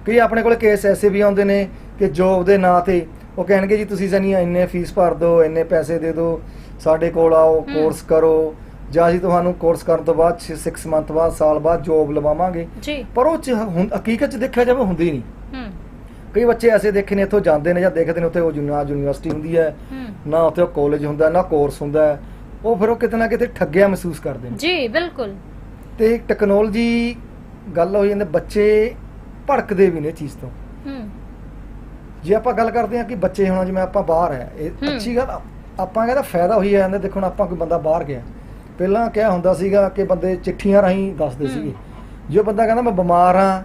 ਕਈ ਆਪਣੇ ਕੋਲ ਕੇਸ ਐਸੇ ਵੀ ਆਉਂਦੇ ਨੇ ਕਿ ਜੋਬ ਦੇ ਨਾਂ ਤੇ ਉਹ ਕਹਿਣਗੇ ਜੀ ਤੁਸੀਂ ਜਾਨੀ ਇੰਨੇ ਫੀਸ ਭਰ ਦਿਓ ਇੰਨੇ ਪੈਸੇ ਦੇ ਦਿਓ ਸਾਡੇ ਕੋਲ ਆਓ। ਕੋਰਸ ਕਰੋ। ਜਾਂ ਅਸੀਂ ਤੁਹਾਨੂੰ ਕੋਰਸ ਕਰਨ ਤੋਂ ਬਾਅਦ 6 ਮੰਥ ਬਾਅਦ ਸਾਲ ਬਾਅਦ ਜੋਬ ਲਵਾਵਾਂਗੇ। ਜੀ। ਪਰ ਉਹ ਚ ਹੁਣ ਹਕੀਕਤ ਚ ਦੇਖਿਆ ਜਾਵੇ ਹੁੰਦੀ ਨਹੀਂ। ਕਈ ਬੱਚੇ ਐਸੇ ਦੇਖੇ ਨੇ ਇੱਥੋਂ ਜਾਂਦੇ ਨੇ ਜਾਂ ਦੇਖਦੇ ਨੇ ਉੱਥੇ ਉਹ ਜੁਨਾ ਯੂਨੀਵਰਸਿਟੀ ਹੁੰਦੀ ਹੈ। ਨਾ ਉੱਥੇ ਉਹ ਕਾਲਜ ਹੁੰਦਾ ਨਾ ਕੋਰਸ ਹੁੰਦਾ। ਹੈ। ਉਹ ਫਿਰ ਉਹ ਕਿਤੇ ਨਾ ਕਿਤੇ ਠੱਗਿਆ ਮਹਿਸੂਸ ਕਰਦੇ ਨੇ। ਜੀ ਬਿਲਕੁਲ। ਤੇ ਟੈਕਨੋਲੋਜੀ ਗੱਲ ਹੋ ਜਾਂਦੀ ਬੱਚੇ ਭੜਕਦੇ ਵੀ ਨੇ ਇਹ ਚੀਜ਼ ਤੋਂ। ਜੇ ਆਪਾਂ ਗੱਲ ਕਰਦੇ ਹਾਂ ਕਿ ਬੱਚੇ ਹੁਣ ਜਿਵੇਂ ਆਪਾਂ ਬਾਹਰ ਹੈ ਇਹ। ਅੱਛੀ ਗੱਲ ਆ- ਆਪਾਂ ਕਹਿੰਦਾ ਫਾਇਦਾ ਹੋਈ ਜਾਂਦਾ ਦੇਖੋ ਹੁਣ ਆਪਾਂ ਕੋਈ ਬੰਦਾ ਬਾਹਰ ਗਿਆ ਪਹਿਲਾਂ ਕਿਹਾ ਹੁੰਦਾ ਸੀਗਾ ਕਿ ਬੰਦੇ ਚਿੱਠੀਆਂ ਰਾਹੀਂ ਦੱਸਦੇ। ਸੀਗੇ ਜੇ ਬੰਦਾ ਕਹਿੰਦਾ ਮੈਂ ਬਿਮਾਰ ਹਾਂ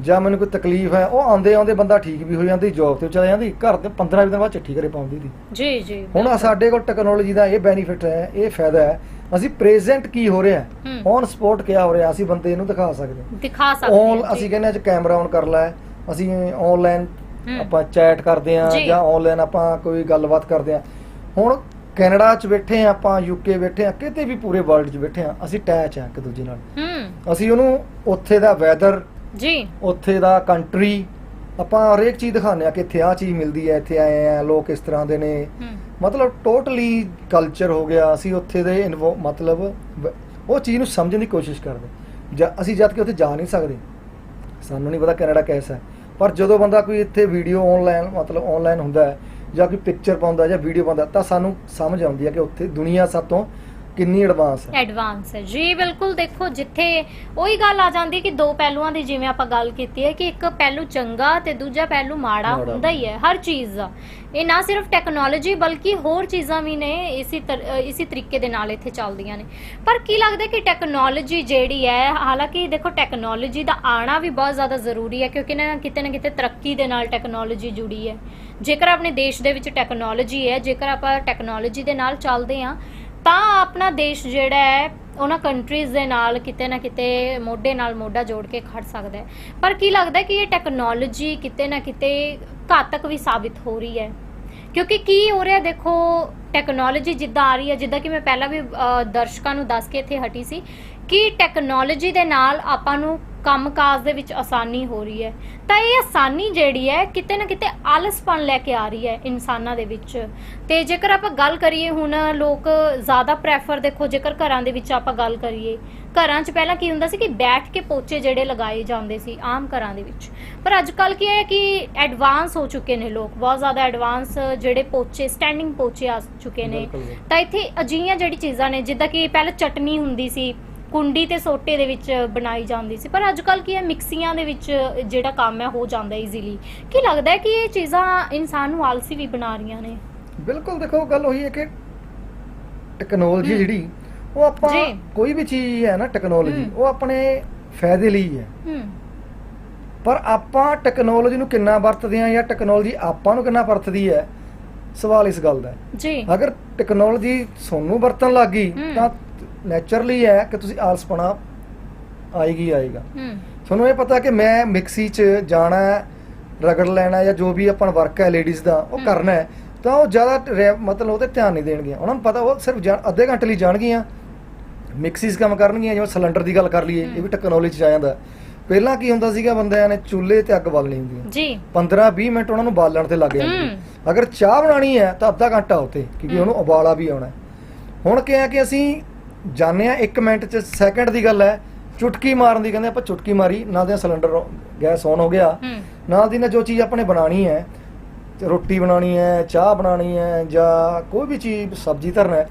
ਜਾਂ ਮੈਨੂੰ ਕੋਈ ਤਕਲੀਫ ਹੈ ਉਹ ਆਉਂਦੇ ਆਉਂਦੇ ਬੰਦਾ ਠੀਕ ਵੀ ਹੋ ਜਾਂਦੀ ਜੌਬ ਤੇ ਚਲੇ ਜਾਂਦੀ ਘਰ ਤੇ 15 ਦਿਨ ਬਾਅਦ ਚਿੱਠੀ ਕਰੇ ਪਾਉਂਦੀ ਸੀ ਜੀ ਜੀ ਹੁਣ ਸਾਡੇ ਕੋਲ ਟੈਕਨੋਲੋਜੀ ਦਾ ਇਹ ਬੈਨੀਫਿਟ ਹੈ ਇਹ ਫਾਇਦਾ ਹੈ ਅਸੀਂ ਪ੍ਰੈਜ਼ੈਂਟ ਕੀ ਹੋ ਰਿਹਾ। ਔਨ ਸਪੋਰਟ ਕੀ ਹੋ ਰਿਹਾ ਅਸੀਂ ਬੰਦੇ ਨੂੰ ਦਿਖਾ ਸਕਦੇ ਦਿਖਾ ਸਕਦੇ ਔਨ। ਅਸੀਂ ਕਹਿੰਦੇ ਚ ਕੈਮਰਾ ਔਨ ਕਰ ਲੈ ਅਸੀਂ ਆਨਲਾਈਨ। ਆਪਾਂ ਚੈਟ ਕਰਦੇ ਆ ਜੀ। ਆਨਲਾਈਨ ਆਪਾਂ ਕੋਈ ਗੱਲਬਾਤ ਕਰਦੇ ਆ ਹੁਣ ਕੈਨੇਡਾ ਚ ਬੈਠੇ ਆ ਆਪਾਂ ਯੂਕੇ ਬੈਠੇ ਆ ਕਿਤੇ ਵੀ ਪੂਰੇ ਵਰਲਡ ਚ ਬੈਠੇ ਆ ਅਸੀਂ ਅਟੈਚ ਆ ਇੱਕ ਦੂਜੇ ਨਾਲ। ਅਸੀਂ ਉਹਨੂੰ ਉੱਥੇ ਦਾ ਵੈਦਰ ਜੀ। ਉੱਥੇ ਦਾ ਕੰਟਰੀ ਆਪਾਂ ਹਰੇਕ ਚੀਜ਼ ਦਿਖਾਉਂਦੇ ਆ ਕਿ ਇੱਥੇ ਆ ਚੀਜ਼ ਮਿਲਦੀ ਹੈ ਇੱਥੇ ਆਏ ਆ ਲੋਕ ਇਸ ਤਰ੍ਹਾਂ ਦੇ ਨੇ। ਮਤਲਬ ਟੋਟਲੀ ਕਲਚਰ ਹੋ ਗਿਆ ਅਸੀਂ ਉੱਥੇ ਦੇ ਮਤਲਬ ਉਹ ਚੀਜ਼ ਨੂੰ ਸਮਝਣ ਦੀ ਕੋਸ਼ਿਸ਼ ਕਰਦੇ ਜਾਂ ਅਸੀਂ ਜਦ ਕਿ ਉੱਥੇ ਜਾ ਨਹੀਂ ਸਕਦੇ। ਸਾਨੂੰ ਨਹੀਂ ਪਤਾ ਕੈਨੇਡਾ ਕੈਸਾ ਹੈ। ਪਰ ਜਦੋਂ ਬੰਦਾ ਕੋਈ ਇੱਥੇ ਵੀਡੀਓ ਆਨਲਾਈਨ ਮਤਲਬ ਆਨਲਾਈਨ ਹੁੰਦਾ ਹੈ ਜਾਂ ਕੋਈ ਪਿਕਚਰ ਪਾਉਂਦਾ ਜਾਂ ਵੀਡੀਓ ਪਾਉਂਦਾ ਤਾਂ ਸਾਨੂੰ ਸਮਝ ਆਉਂਦੀ ਹੈ ਕਿ ਉੱਥੇ ਦੁਨੀਆ ਸਾਤੋਂ ਕਿੰਨੀ ਐਡਵਾਂਸ ਹੈ। ਐਡਵਾਂਸ ਹੈ। ਜੀ ਬਿਲਕੁਲ ਦੇਖੋ ਜਿੱਥੇ ਉਹੀ ਗੱਲ ਆ ਜਾਂਦੀ ਕਿ ਦੋ ਪਹਿਲੂਆਂ ਦੀ ਜਿਵੇਂ ਆਪਾਂ ਗੱਲ ਕੀਤੀ ਹੈ ਕਿ ਇੱਕ ਪਹਿਲੂ ਚੰਗਾ ਤੇ ਦੂਜਾ ਪਹਿਲੂ ਮਾੜਾ ਮਾੜਾ। ਹੁੰਦਾ ਹੀ ਹੈ ਹਰ ਚੀਜ਼ ਦਾ। ਇਹ ਨਾ ਸਿਰਫ ਟੈਕਨੋਲੋਜੀ ਬਲਕਿ ਹੋਰ ਚੀਜ਼ਾਂ ਵੀ ਨੇ ਇਸੇ ਤਰ- ਅ, ਇਸੇ ਤਰੀਕੇ ਦੇ ਨਾਲ ਇੱਥੇ ਚੱਲਦੀਆਂ ਨੇ। ਪਰ ਕੀ ਲੱਗਦਾ ਕਿ ਟੈਕਨੋਲੋਜੀ ਜਿਹੜੀ ਹੈ ਹਾਲਾਂਕਿ ਦੇਖੋ ਟੈਕਨੋਲੋਜੀ ਦਾ ਆਣਾ ਵੀ ਬਹੁਤ ਜ਼ਿਆਦਾ ਜ਼ਰੂਰੀ ਹੈ ਕਿਉਂਕਿ ਨਾ ਕਿਤੇ ਨਾ ਕਿਤੇ ਤਰੱਕੀ ਦੇ ਨਾਲ ਟੈਕਨੋਲੋਜੀ ਜੁੜੀ ਹੈ। ਜੇਕਰ ਆਪਣੇ ਦੇਸ਼ ਦੇ ਵਿੱਚ ਟੈਕਨੋਲੋਜੀ ਹੈ ਜੇਕਰ ਆਪਾਂ ਟੈਕਨੋਲੋਜੀ ਦੇ ਨਾਲ ਚੱਲਦੇ ਹਾਂ ਤਾਂ ਆਪਣਾ ਦੇਸ਼ ਜਿਹੜਾ ਹੈ ਉਹਨਾਂ ਕੰਟਰੀਜ਼ ਦੇ ਨਾਲ ਕਿਤੇ ਨਾ ਕਿਤੇ ਮੋਢੇ ਨਾਲ ਮੋਢਾ ਜੋੜ ਕੇ ਖੜ ਸਕਦਾ ਹੈ। ਪਰ ਕੀ ਲੱਗਦਾ ਕਿ ਇਹ ਟੈਕਨੋਲੋਜੀ ਕਿਤੇ ਨਾ ਕਿਤੇ ਘਾਤਕ ਵੀ ਸਾਬਿਤ ਹੋ ਰਹੀ ਹੈ? ਕਿਉਂਕਿ ਕੀ ਹੋ ਰਿਹਾ ਦੇਖੋ ਟੈਕਨੋਲੋਜੀ ਜਿੱਦਾਂ ਆ ਰਹੀ ਹੈ, ਜਿੱਦਾਂ ਕਿ ਮੈਂ ਪਹਿਲਾਂ ਵੀ ਦਰਸ਼ਕਾਂ ਨੂੰ ਦੱਸ ਕੇ ਇੱਥੇ ਹਟੀ ਸੀ ਕਿ ਟੈਕਨੋਲੋਜੀ ਦੇ ਨਾਲ ਆਪਾਂ ਨੂੰ ਕੰਮਕਾਜ ਦੇ ਵਿੱਚ ਆਸਾਨੀ ਹੋ ਰਹੀ ਹੈ। ਤਾਂ ਇਹ ਆਸਾਨੀ ਜਿਹੜੀ ਹੈ ਕਿਤੇ ਨਾ ਕਿਤੇ ਆਲਸਪਣ ਲੈ ਕੇ ਆ ਰਹੀ ਹੈ ਇਨਸਾਨਾਂ ਦੇ ਵਿੱਚ। ਤੇ ਜੇਕਰ ਆਪਾਂ ਗੱਲ ਕਰੀਏ ਹੁਣ ਲੋਕ ਜ਼ਿਆਦਾ ਪ੍ਰੈਫਰ ਦੇਖੋ ਜੇਕਰ ਘਰਾਂ ਦੇ ਵਿੱਚ ਆਪਾਂ ਗੱਲ ਕਰੀਏ ਘਰਾਂ 'ਚ ਪਹਿਲਾਂ ਕੀ ਹੁੰਦਾ ਸੀ ਕਿ ਬੈਠ ਕੇ ਪੋਚੇ ਜਿਹੜੇ ਲਗਾਏ ਜਾਂਦੇ ਸੀ ਆਮ ਘਰਾਂ ਦੇ ਵਿੱਚ। ਪਰ ਅੱਜ ਕੱਲ ਕੀ ਹੈ ਕਿ ਐਡਵਾਂਸ ਹੋ ਚੁੱਕੇ ਨੇ ਲੋਕ ਬਹੁਤ ਜ਼ਿਆਦਾ ਐਡਵਾਂਸ ਜਿਹੜੇ ਪੋਚੇ ਸਟੈਂਡਿੰਗ ਪੋਚੇ ਆ ਚੁੱਕੇ ਨੇ। ਤਾਂ ਇੱਥੇ ਅਜਿਹੀਆਂ ਜਿਹੜੀ ਚੀਜ਼ਾਂ ਨੇ ਜਿੱਦਾਂ ਕਿ ਪਹਿਲਾਂ ਚਟਨੀ ਹੁੰਦੀ ਸੀ ਕੁੰਡੀ ਤੇ ਸੋਟੇ ਦੇ ਵਿੱਚ ਬਣਾਈ ਜਾਂਦੀ ਸੀ ਪਰ ਅੱਜ ਕੱਲ ਕੀ ਹੈ ਮਿਕਸੀਆਂ ਦੇ ਵਿੱਚ ਜਿਹੜਾ ਕੰਮ ਹੈ ਹੋ ਜਾਂਦਾ ਈਜ਼ੀਲੀ ਕੀ ਲੱਗਦਾ ਹੈ ਕਿ ਇਹ ਚੀਜ਼ਾਂ ਇਨਸਾਨ ਨੂੰ ਆਲਸੀ ਵੀ ਬਣਾ ਰਹੀਆਂ ਨੇ ਬਿਲਕੁਲ ਦੇਖੋ ਗੱਲ ਹੋਈ ਹੈ ਕਿ ਟੈਕਨੋਲੋਜੀ। ਜਿਹੜੀ ਉਹ ਆਪਾਂ। ਕੋਈ ਵੀ ਚੀਜ਼ ਹੈ ਨਾ ਟੈਕਨੋਲੋਜੀ। ਉਹ ਆਪਣੇ ਫਾਇਦੇ ਲਈ ਹੈ ਪਰ ਆਪਾਂ ਟੈਕਨੋਲੋਜੀ ਨੂੰ ਕਿੰਨਾ ਵਰਤਦੇ ਆ ਜਾਂ ਟੈਕਨੋਲੋਜੀ ਆਪਾਂ ਨੂੰ ਕਿੰਨਾ ਵਰਤਦੀ ਹੈ ਸਵਾਲ ਇਸ ਗੱਲ ਦਾ ਜੀ ਅਗਰ ਟੈਕਨੋਲੋਜੀ ਤੁਹਾਨੂੰ ਵਰਤਣ ਲੱਗ। ਤਾਂ ਨੇਚਰਲੀ ਹੈ ਕਿ ਤੁਸੀਂ ਆਲਸਪਣਾ ਆਏਗੀ ਆਏਗਾ। ਤੁਹਾਨੂੰ ਇਹ ਪਤਾ ਕਿ ਮੈਂ ਮਿਕਸੀ 'ਚ ਜਾਣਾ ਹੈ, ਰਗੜ ਲੈਣਾ ਜਾਂ ਜੋ ਵੀ ਆਪਣਾ ਵਰਕ ਹੈ ਲੇਡੀਜ਼ ਦਾ ਉਹ। ਕਰਨਾ ਹੈ ਤਾਂ ਉਹ ਜ਼ਿਆਦਾ ਮਤਲਬ ਉਹਤੇ ਧਿਆਨ ਨਹੀਂ ਦੇਣਗੀਆਂ। ਉਹਨਾਂ ਨੂੰ ਪਤਾ ਉਹ ਸਿਰਫ ਅੱਧੇ ਘੰਟੇ ਲਈ ਜਾਣਗੀਆਂ। ਮਿਕਸੀਜ਼ ਕੰਮ ਕਰਨਗੀਆਂ ਜਿਵੇਂ ਸਿਲੰਡਰ ਦੀ ਗੱਲ ਕਰ ਲਈਏ ਇਹ ਵੀ ਟੈਕਨੋਲੋਜੀ 'ਚ ਆ ਜਾਂਦਾ। ਪਹਿਲਾਂ ਕੀ ਹੁੰਦਾ ਸੀਗਾ ਬੰਦਿਆਂ ਨੇ ਚੁੱਲ੍ਹੇ ਤੇ ਅੱਗ ਬਾਲਣੀ ਹੁੰਦੀ ਜੀ। 15-20 ਮਿੰਟ ਉਹਨਾਂ ਨੂੰ ਬਾਲਣ ਤੇ ਲੱਗ ਜਾਂਦੇ। ਅਗਰ ਚਾਹ ਬਣਾਣੀ ਹੈ ਤਾਂ ਅੱਧਾ ਘੰਟਾ ਉੱਤੇ ਕਿਉਂਕਿ। ਉਹਨੂੰ ਉਬਾਲਾ ਵੀ ਆਉਣਾ। ਹੁਣ ਕੀ ਹੈ ਕਿ ਅਸੀਂ ਜਾਣਦੇ ਆ 1 ਮਿੰਟ ਚ ਸੈਕਿੰਡ ਦੀ ਗੱਲ ਹੈ ਚੁਟਕੀ ਮਾਰਨ ਦੀ ਕਹਿੰਦੇ ਆਪਾਂ ਚੁਟਕੀ ਮਾਰੀ ਨਾਲ ਦੇ ਸਿਲੰਡਰ ਗੈਸ ਔਨ ਹੋ ਗਿਆ। ਨਾਲ ਦੀ ਨਾਲ ਜੋ ਚੀਜ਼ ਆਪਣੇ ਬਣਾਣੀ ਹੈ ਰੋਟੀ ਬਣਾਣੀ ਹੈ ਚਾਹ ਬਣਾਣੀ ਹੈ ਜਾਂ ਕੋਈ ਵੀ ਚੀਜ਼ ਸਬਜ਼ੀ ਧਰਨਾ ਹੈ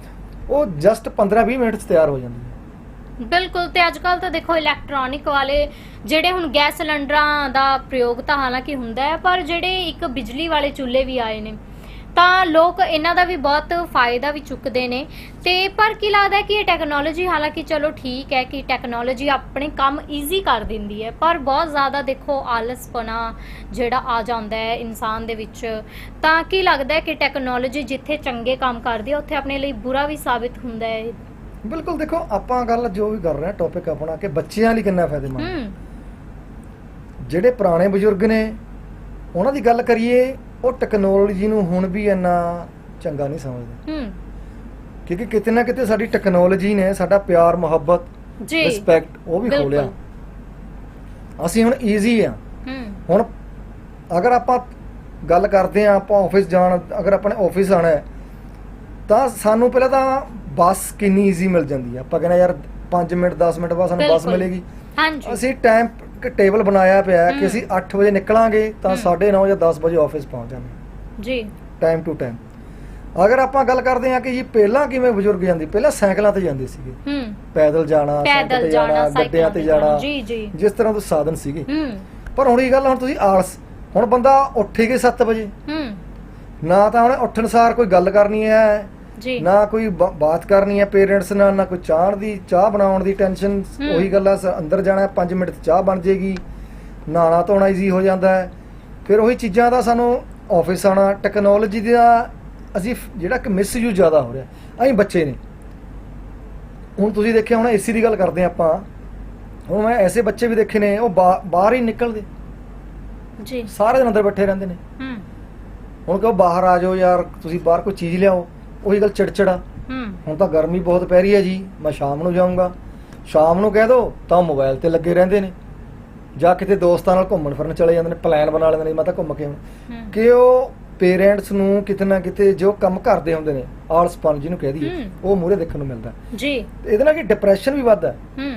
ਉਹ ਜਸਟ 15-20 ਮਿੰਟ 'ਚ ਤਿਆਰ ਹੋ ਜਾਂਦੀ ਹੈ। ਬਿਲਕੁਲ ਤੇ ਅੱਜ ਕੱਲ ਤਾਂ ਦੇਖੋ ਇਲੈਕਟ੍ਰੋਨਿਕ ਵਾਲੇ ਜਿਹੜੇ ਹੁਣ ਗੈਸ ਸਿਲੰਡਰਾਂ ਦਾ ਪ੍ਰਯੋਗ ਤਾਂ ਹਾਲਾਂਕਿ ਹੁੰਦਾ ਹੈ ਪਰ ਜਿਹੜੇ ਇੱਕ ਬਿਜਲੀ ਵਾਲੇ ਚੁੱਲ੍ਹੇ ਵੀ ਆਏ ਨੇ ਤਾਂ ਲੋਕ ਇਹਨਾਂ ਦਾ ਵੀ ਬਹੁਤ ਫਾਇਦਾ ਵੀ ਚੁੱਕਦੇ ਨੇ। ਤੇ ਪਰ ਕੀ ਲੱਗਦਾ ਕਿ ਇਹ ਟੈਕਨੋਲੋਜੀ ਹਾਲਾਂਕਿ ਚਲੋ ਠੀਕ ਹੈ ਕਿ ਟੈਕਨੋਲੋਜੀ ਆਪਣੇ ਕੰਮ ਈਜ਼ੀ ਕਰ ਦਿੰਦੀ ਹੈ ਪਰ ਬਹੁਤ ਜ਼ਿਆਦਾ ਦੇਖੋ ਆਲਸਪਨਾ ਜਿਹੜਾ ਆ ਜਾਂਦਾ ਹੈ ਇਨਸਾਨ ਦੇ ਵਿੱਚ। ਤਾਂ ਕੀ ਲੱਗਦਾ ਹੈ ਕਿ ਟੈਕਨੋਲੋਜੀ ਜਿੱਥੇ ਚੰਗੇ ਕੰਮ ਕਰਦੀ ਹੈ ਉੱਥੇ ਆਪਣੇ ਲਈ ਬੁਰਾ ਵੀ ਸਾਬਿਤ ਹੁੰਦਾ ਹੈ? ਬਿਲਕੁਲ ਦੇਖੋ ਆਪਾਂ ਗੱਲ ਜੋ ਵੀ ਕਰ ਰਹੇ ਹਾਂ ਟੌਪਿਕ ਆਪਣਾ ਕਿ ਬੱਚਿਆਂ ਲਈ ਕਿੰਨਾ ਫਾਇਦੇਮੰਦ। ਜਿਹੜੇ ਪੁਰਾਣੇ ਬਜ਼ੁਰਗ ਨੇ ਉਹਨਾਂ ਦੀ ਗੱਲ ਕਰੀਏ ਉਹ ਟੈਕਨੋਲੋਜੀ ਨੂੰ ਹੁਣ ਵੀ ਇੰਨਾ ਚੰਗਾ ਨਹੀਂ ਸਮਝਦੇ। ਹੂੰ। ਕਿਉਂਕਿ ਕਿਤੇ ਨਾ ਕਿਤੇ ਸਾਡੀ ਟੈਕਨੋਲੋਜੀ ਨੇ ਸਾਡਾ ਪਿਆਰ ਮੁਹੱਬਤ ਜੀ। ਰਿਸਪੈਕਟ ਉਹ ਵੀ। ਖੋਲਿਆ ਅਸੀਂ ਹੁਣ ਈਜ਼ੀ ਆ। ਹੂੰ। ਹੁਣ ਅਗਰ ਆਪਾਂ ਗੱਲ ਕਰਦੇ ਆ ਆਪਾਂ ਆਫਿਸ ਜਾਣ ਅਗਰ ਆਪਣੇ ਆਫਿਸ ਆਣਾ ਹੈ ਤਾਂ ਸਾਨੂੰ ਪਹਿਲਾਂ ਤਾਂ ਬੱਸ ਕਿੰਨੀ ਈਜ਼ੀ ਮਿਲ ਜਾਂਦੀ ਆ। ਆਪਾਂ ਕਹਿੰਦੇ ਯਾਰ 5 ਮਿੰਟ 10 ਮਿੰਟ ਬਾਅਦ ਸਾਨੂੰ ਬੱਸ। ਮਿਲੇਗੀ। ਹਾਂਜੀ। ਅਸੀਂ ਟਾਈਮ ਟੇਬਲ ਬਣਾਇਆ ਪਿਆ ਹੈ। ਕਿ ਅਸੀਂ 8 ਵਜੇ ਨਿਕਲਾਂਗੇ ਤਾਂ ਹਮ। 9:30 ਜਾਂ 10 ਵਜੇ ਆਫਿਸ ਪਹੁੰਚ ਜਾਵਾਂਗੇ ਜੀ। ਟਾਈਮ ਟੂ ਟਾਈਮ ਅਗਰ ਆਪਾਂ ਗੱਲ ਕਰਦੇ ਹਾਂ ਕਿ ਜੀ ਪਹਿਲਾਂ ਕਿਵੇਂ ਬਜ਼ੁਰਗ ਜਾਂਦੇ ਪਹਿਲਾਂ ਸਾਈਕਲਾਂ ਤੇ ਜਾਂਦੇ ਸੀਗੇ। ਹੂੰ। ਪੈਦਲ ਜਾਣਾ ਸਾਈਕਲ ਤੇ ਜਾਣਾ ਗੱਡਿਆਂ ਤੇ ਜਾਣਾ ਜੀ ਜੀ। ਜਿਸ ਤਰ੍ਹਾਂ ਦੇ ਸਾਧਨ ਸੀਗੇ। ਹੂੰ। ਪਰ ਹੁਣ ਇਹ ਗੱਲ ਹੁਣ ਤੁਸੀਂ ਆਲਸ। ਹੁਣ ਬੰਦਾ ਉੱਠ ਹੀ ਗਏ 7 ਵਜੇ। ਹੂੰ। ਨਾ ਤਾਂ ਉਹਨੇ ਉੱਠਣ ਸਾਰ ਕੋਈ ਗੱਲ ਕਰਨੀ ਹੈ ਜੀ। ਨਾ ਕੋਈ ਬ- ਬਾਤ ਕਰਨੀ ਹੈ ਪੇਰੈਂਟਸ ਨਾਲ ਨਾ ਕੋਈ ਚਾਹ ਦੀ ਚਾਹ ਬਣਾਉਣ ਦੀ ਟੈਨਸ਼ਨ। ਉਹੀ ਗੱਲ ਆ ਸ- ਅੰਦਰ ਜਾਣਾ 5 ਮਿੰਟ 'ਚ ਚਾਹ ਬਣ ਜੇਗੀ। ਨਹਾਣਾ ਧੋਣਾ ਈਜ਼ੀ ਹੋ ਜਾਂਦਾ ਹੈ। ਫਿਰ ਉਹੀ ਚੀਜ਼ਾਂ ਦਾ ਸਾਨੂੰ ਆਫਿਸ ਆਣਾ ਟੈਕਨੋਲੋਜੀ ਦਾ ਅਸੀਂ ਫ- ਜਿਹੜਾ ਕਿ ਮਿਸਯੂਜ਼ ਜ਼ਿਆਦਾ ਹੋ ਰਿਹਾ। ਅਸੀਂ ਬੱਚੇ ਨੇ। ਹੁਣ ਤੁਸੀਂ ਦੇਖਿਆ ਹੁਣ ਏਸੀ ਦੀ ਗੱਲ ਕਰਦੇ ਹਾਂ ਆਪਾਂ। ਹੁਣ ਮੈਂ ਐਸੇ ਬੱਚੇ ਵੀ ਦੇਖੇ ਨੇ ਉਹ ਬਾ- ਬਾਹਰ ਹੀ ਨਿਕਲਦੇ। ਜੀ। ਸਾਰੇ ਦਿਨ ਅੰਦਰ ਬੈਠੇ ਰਹਿੰਦੇ ਨੇ। ਹੂੰ। ਹੁਣ ਕਹੋ ਬਾਹਰ ਆ ਜਾਓ ਯਾਰ ਤੁਸੀਂ ਬਾਹਰ ਕੋਈ ਚੀਜ਼ ਲਿਆਓ। ਉਹੀ ਗੱਲ ਚਿੜਚਿੜਾ ਹੂੰ। ਹੁਣ ਤਾਂ ਗਰਮੀ ਬਹੁਤ ਪੈ ਰਹੀ ਹੈ ਜੀ ਮੈਂ ਸ਼ਾਮ ਨੂੰ ਜਾਊਂਗਾ। ਸ਼ਾਮ ਨੂੰ ਕਹਿ ਦੋ ਤਾਂ ਮੋਬਾਈਲ ਤੇ ਲੱਗੇ ਰਹਿੰਦੇ ਨੇ। ਜਾਂ ਕਿਤੇ ਦੋਸਤਾਂ ਨਾਲ ਘੁੰਮਣ ਫਿਰਨ ਚਲੇ ਜਾਂਦੇ ਨੇ ਪਲਾਨ ਬਣਾ ਲੈਂਦੇ ਨੇ ਮੈਂ ਤਾਂ ਘੁੰਮ ਕੇ ਆਉਣਾ ਕਿ ਉਹ ਪੇਰੈਂਟਸ ਨੂੰ ਕਿਤੇ ਨਾ ਕਿਤੇ ਜੋ ਕੰਮ ਕਰਦੇ ਹੁੰਦੇ ਨੇ ਆਲਸਪਨ ਜਿਹਨੂੰ ਕਹਿ ਦਈਏ। ਉਹ ਮੂਹਰੇ ਦੇਖਣ ਨੂੰ ਮਿਲਦਾ। ਜੀ। ਇਹਦੇ ਨਾਲ ਕੀ ਡਿਪਰੈਸ਼ਨ ਵੀ ਵੱਧਦਾ। ਹੂੰ।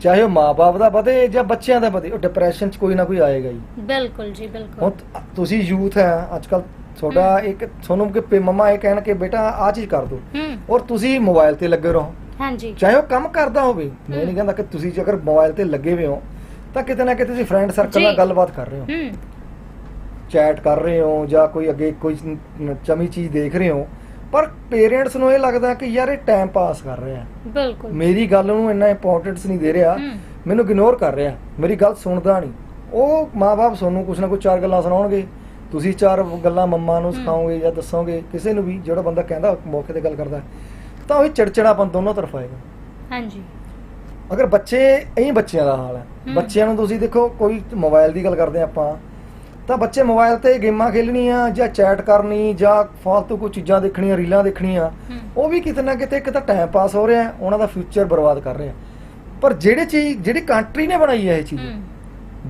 ਚਾਹੇ ਉਹ ਮਾਪੇ ਦਾ ਵਧੇ ਜਾਂ ਬੱਚਿਆਂ ਦਾ ਵਧੇ ਉਹ ਡਿਪਰੈਸ਼ਨ 'ਚ ਕੋਈ ਨਾ ਕੋਈ ਆਏਗਾ ਹੀ। ਬਿਲਕੁਲ ਜੀ ਬਿਲਕੁਲ। ਤੁਸੀਂ ਯੂਥ ਹੈ ਅੱਜ ਕੱਲ ਤੁਹਾਡਾ ਇੱਕ ਤੁਹਾਨੂੰ ਕਿ ਮੰਮਾ ਇਹ ਕਹਿਣ ਕਿ ਬੇਟਾ ਆ ਚੀਜ਼ ਕਰ ਦੋ ਔਰ ਤੁਸੀਂ ਮੋਬਾਈਲ ਤੇ ਲੱਗੇ ਰਹੋ। ਹਾਂਜੀ। ਚਾਹੇ ਉਹ ਕੰਮ ਕਰਦਾ ਹੋਵੇ। ਮੈਂ। ਨਹੀਂ ਕਹਿੰਦਾ ਕਿ ਤੁਸੀਂ ਜੇਕਰ ਮੋਬਾਈਲ ਤੇ ਲੱਗੇ ਹੋਏ ਹੋ ਤਾਂ ਕਿਤੇ ਨਾ ਕਿਤੇ ਤੁਸੀਂ ਫਰੈਂਡ ਸਰਕਲ ਨਾਲ। ਗੱਲਬਾਤ ਕਰ ਰਹੇ ਹੋ। ਹੂੰ। ਚੈਟ ਕਰ ਰਹੇ ਹੋ ਜਾਂ ਕੋਈ ਅੱਗੇ ਕੋਈ ਚਮੀ ਚੀਜ਼ ਦੇਖ ਰਹੇ ਹੋ। ਪਰ ਪੇਰੈਂਟਸ ਨੂੰ ਇਹ ਲੱਗਦਾ ਕਿ ਯਾਰ ਇਹ ਟਾਈਮ ਪਾਸ ਕਰ ਰਿਹਾ ਹੈ। ਬਿਲਕੁਲ। ਮੇਰੀ ਗੱਲ ਨੂੰ ਇੰਨਾ ਇੰਪੋਰਟੈਂਸ ਨਹੀਂ ਦੇ ਰਿਹਾ। ਮੈਨੂੰ ਇਗਨੋਰ ਕਰ ਰਿਹਾ। ਮੇਰੀ ਗੱਲ ਸੁਣਦਾ ਨਹੀਂ। ਉਹ ਮਾਪੇ ਤੁਹਾਨੂੰ ਕੁਛ ਨਾ ਕੁਛ ਚਾਰ ਗੱਲਾਂ ਸੁਣਾਉਣਗੇ। ਤੁਸੀਂ ਚਾਰ ਗੱਲਾਂ ਮੰਮਾ ਨੂੰ। ਸਿਖਾਓਗੇ ਜਾਂ ਦੱਸੋਗੇ ਕਿਸੇ ਨੂੰ ਵੀ ਜਿਹੜਾ ਬੰਦਾ ਕਹਿੰਦਾ ਮੌਕੇ ਤੇ ਗੱਲ ਕਰਦਾ ਤਾਂ ਉਹ ਚਿੜਚਿੜਾਪਨ ਦੋਨੋਂ ਤਰਫ ਆਏਗਾ ਹਾਂਜੀ ਅਗਰ ਬੱਚੇ ਇਹੀ ਬੱਚਿਆਂ ਦਾ ਹਾਲ ਹੈ। ਬੱਚਿਆਂ ਨੂੰ ਤੁਸੀਂ ਦੇਖੋ ਕੋਈ ਮੋਬਾਈਲ ਦੀ ਗੱਲ ਕਰਦੇ ਆਪਾਂ ਤਾਂ ਬੱਚੇ ਮੋਬਾਈਲ ਤੇ ਗੇਮਾਂ ਖੇਲਣੀਆਂ ਜਾਂ ਚੈਟ ਕਰਨੀ ਜਾਂ ਫਾਲਤੂ ਕੋਈ ਚੀਜ਼ਾਂ ਦੇਖਣੀਆਂ ਰੀਲਾਂ ਦੇਖਣੀਆਂ ਉਹ ਵੀ ਕਿਤੇ ਨਾ ਕਿਤੇ ਇੱਕ ਤਾਂ ਟਾਈਮ ਪਾਸ ਹੋ ਰਿਹਾ ਉਹਨਾਂ ਦਾ ਫਿਊਚਰ ਬਰਬਾਦ ਕਰ ਰਿਹਾ। ਪਰ ਜਿਹੜੇ ਚੀਜ਼ ਜਿਹੜੀ ਕੰਟਰੀ ਨੇ ਬਣਾਈ ਹੈ ਇਹ ਚੀਜ਼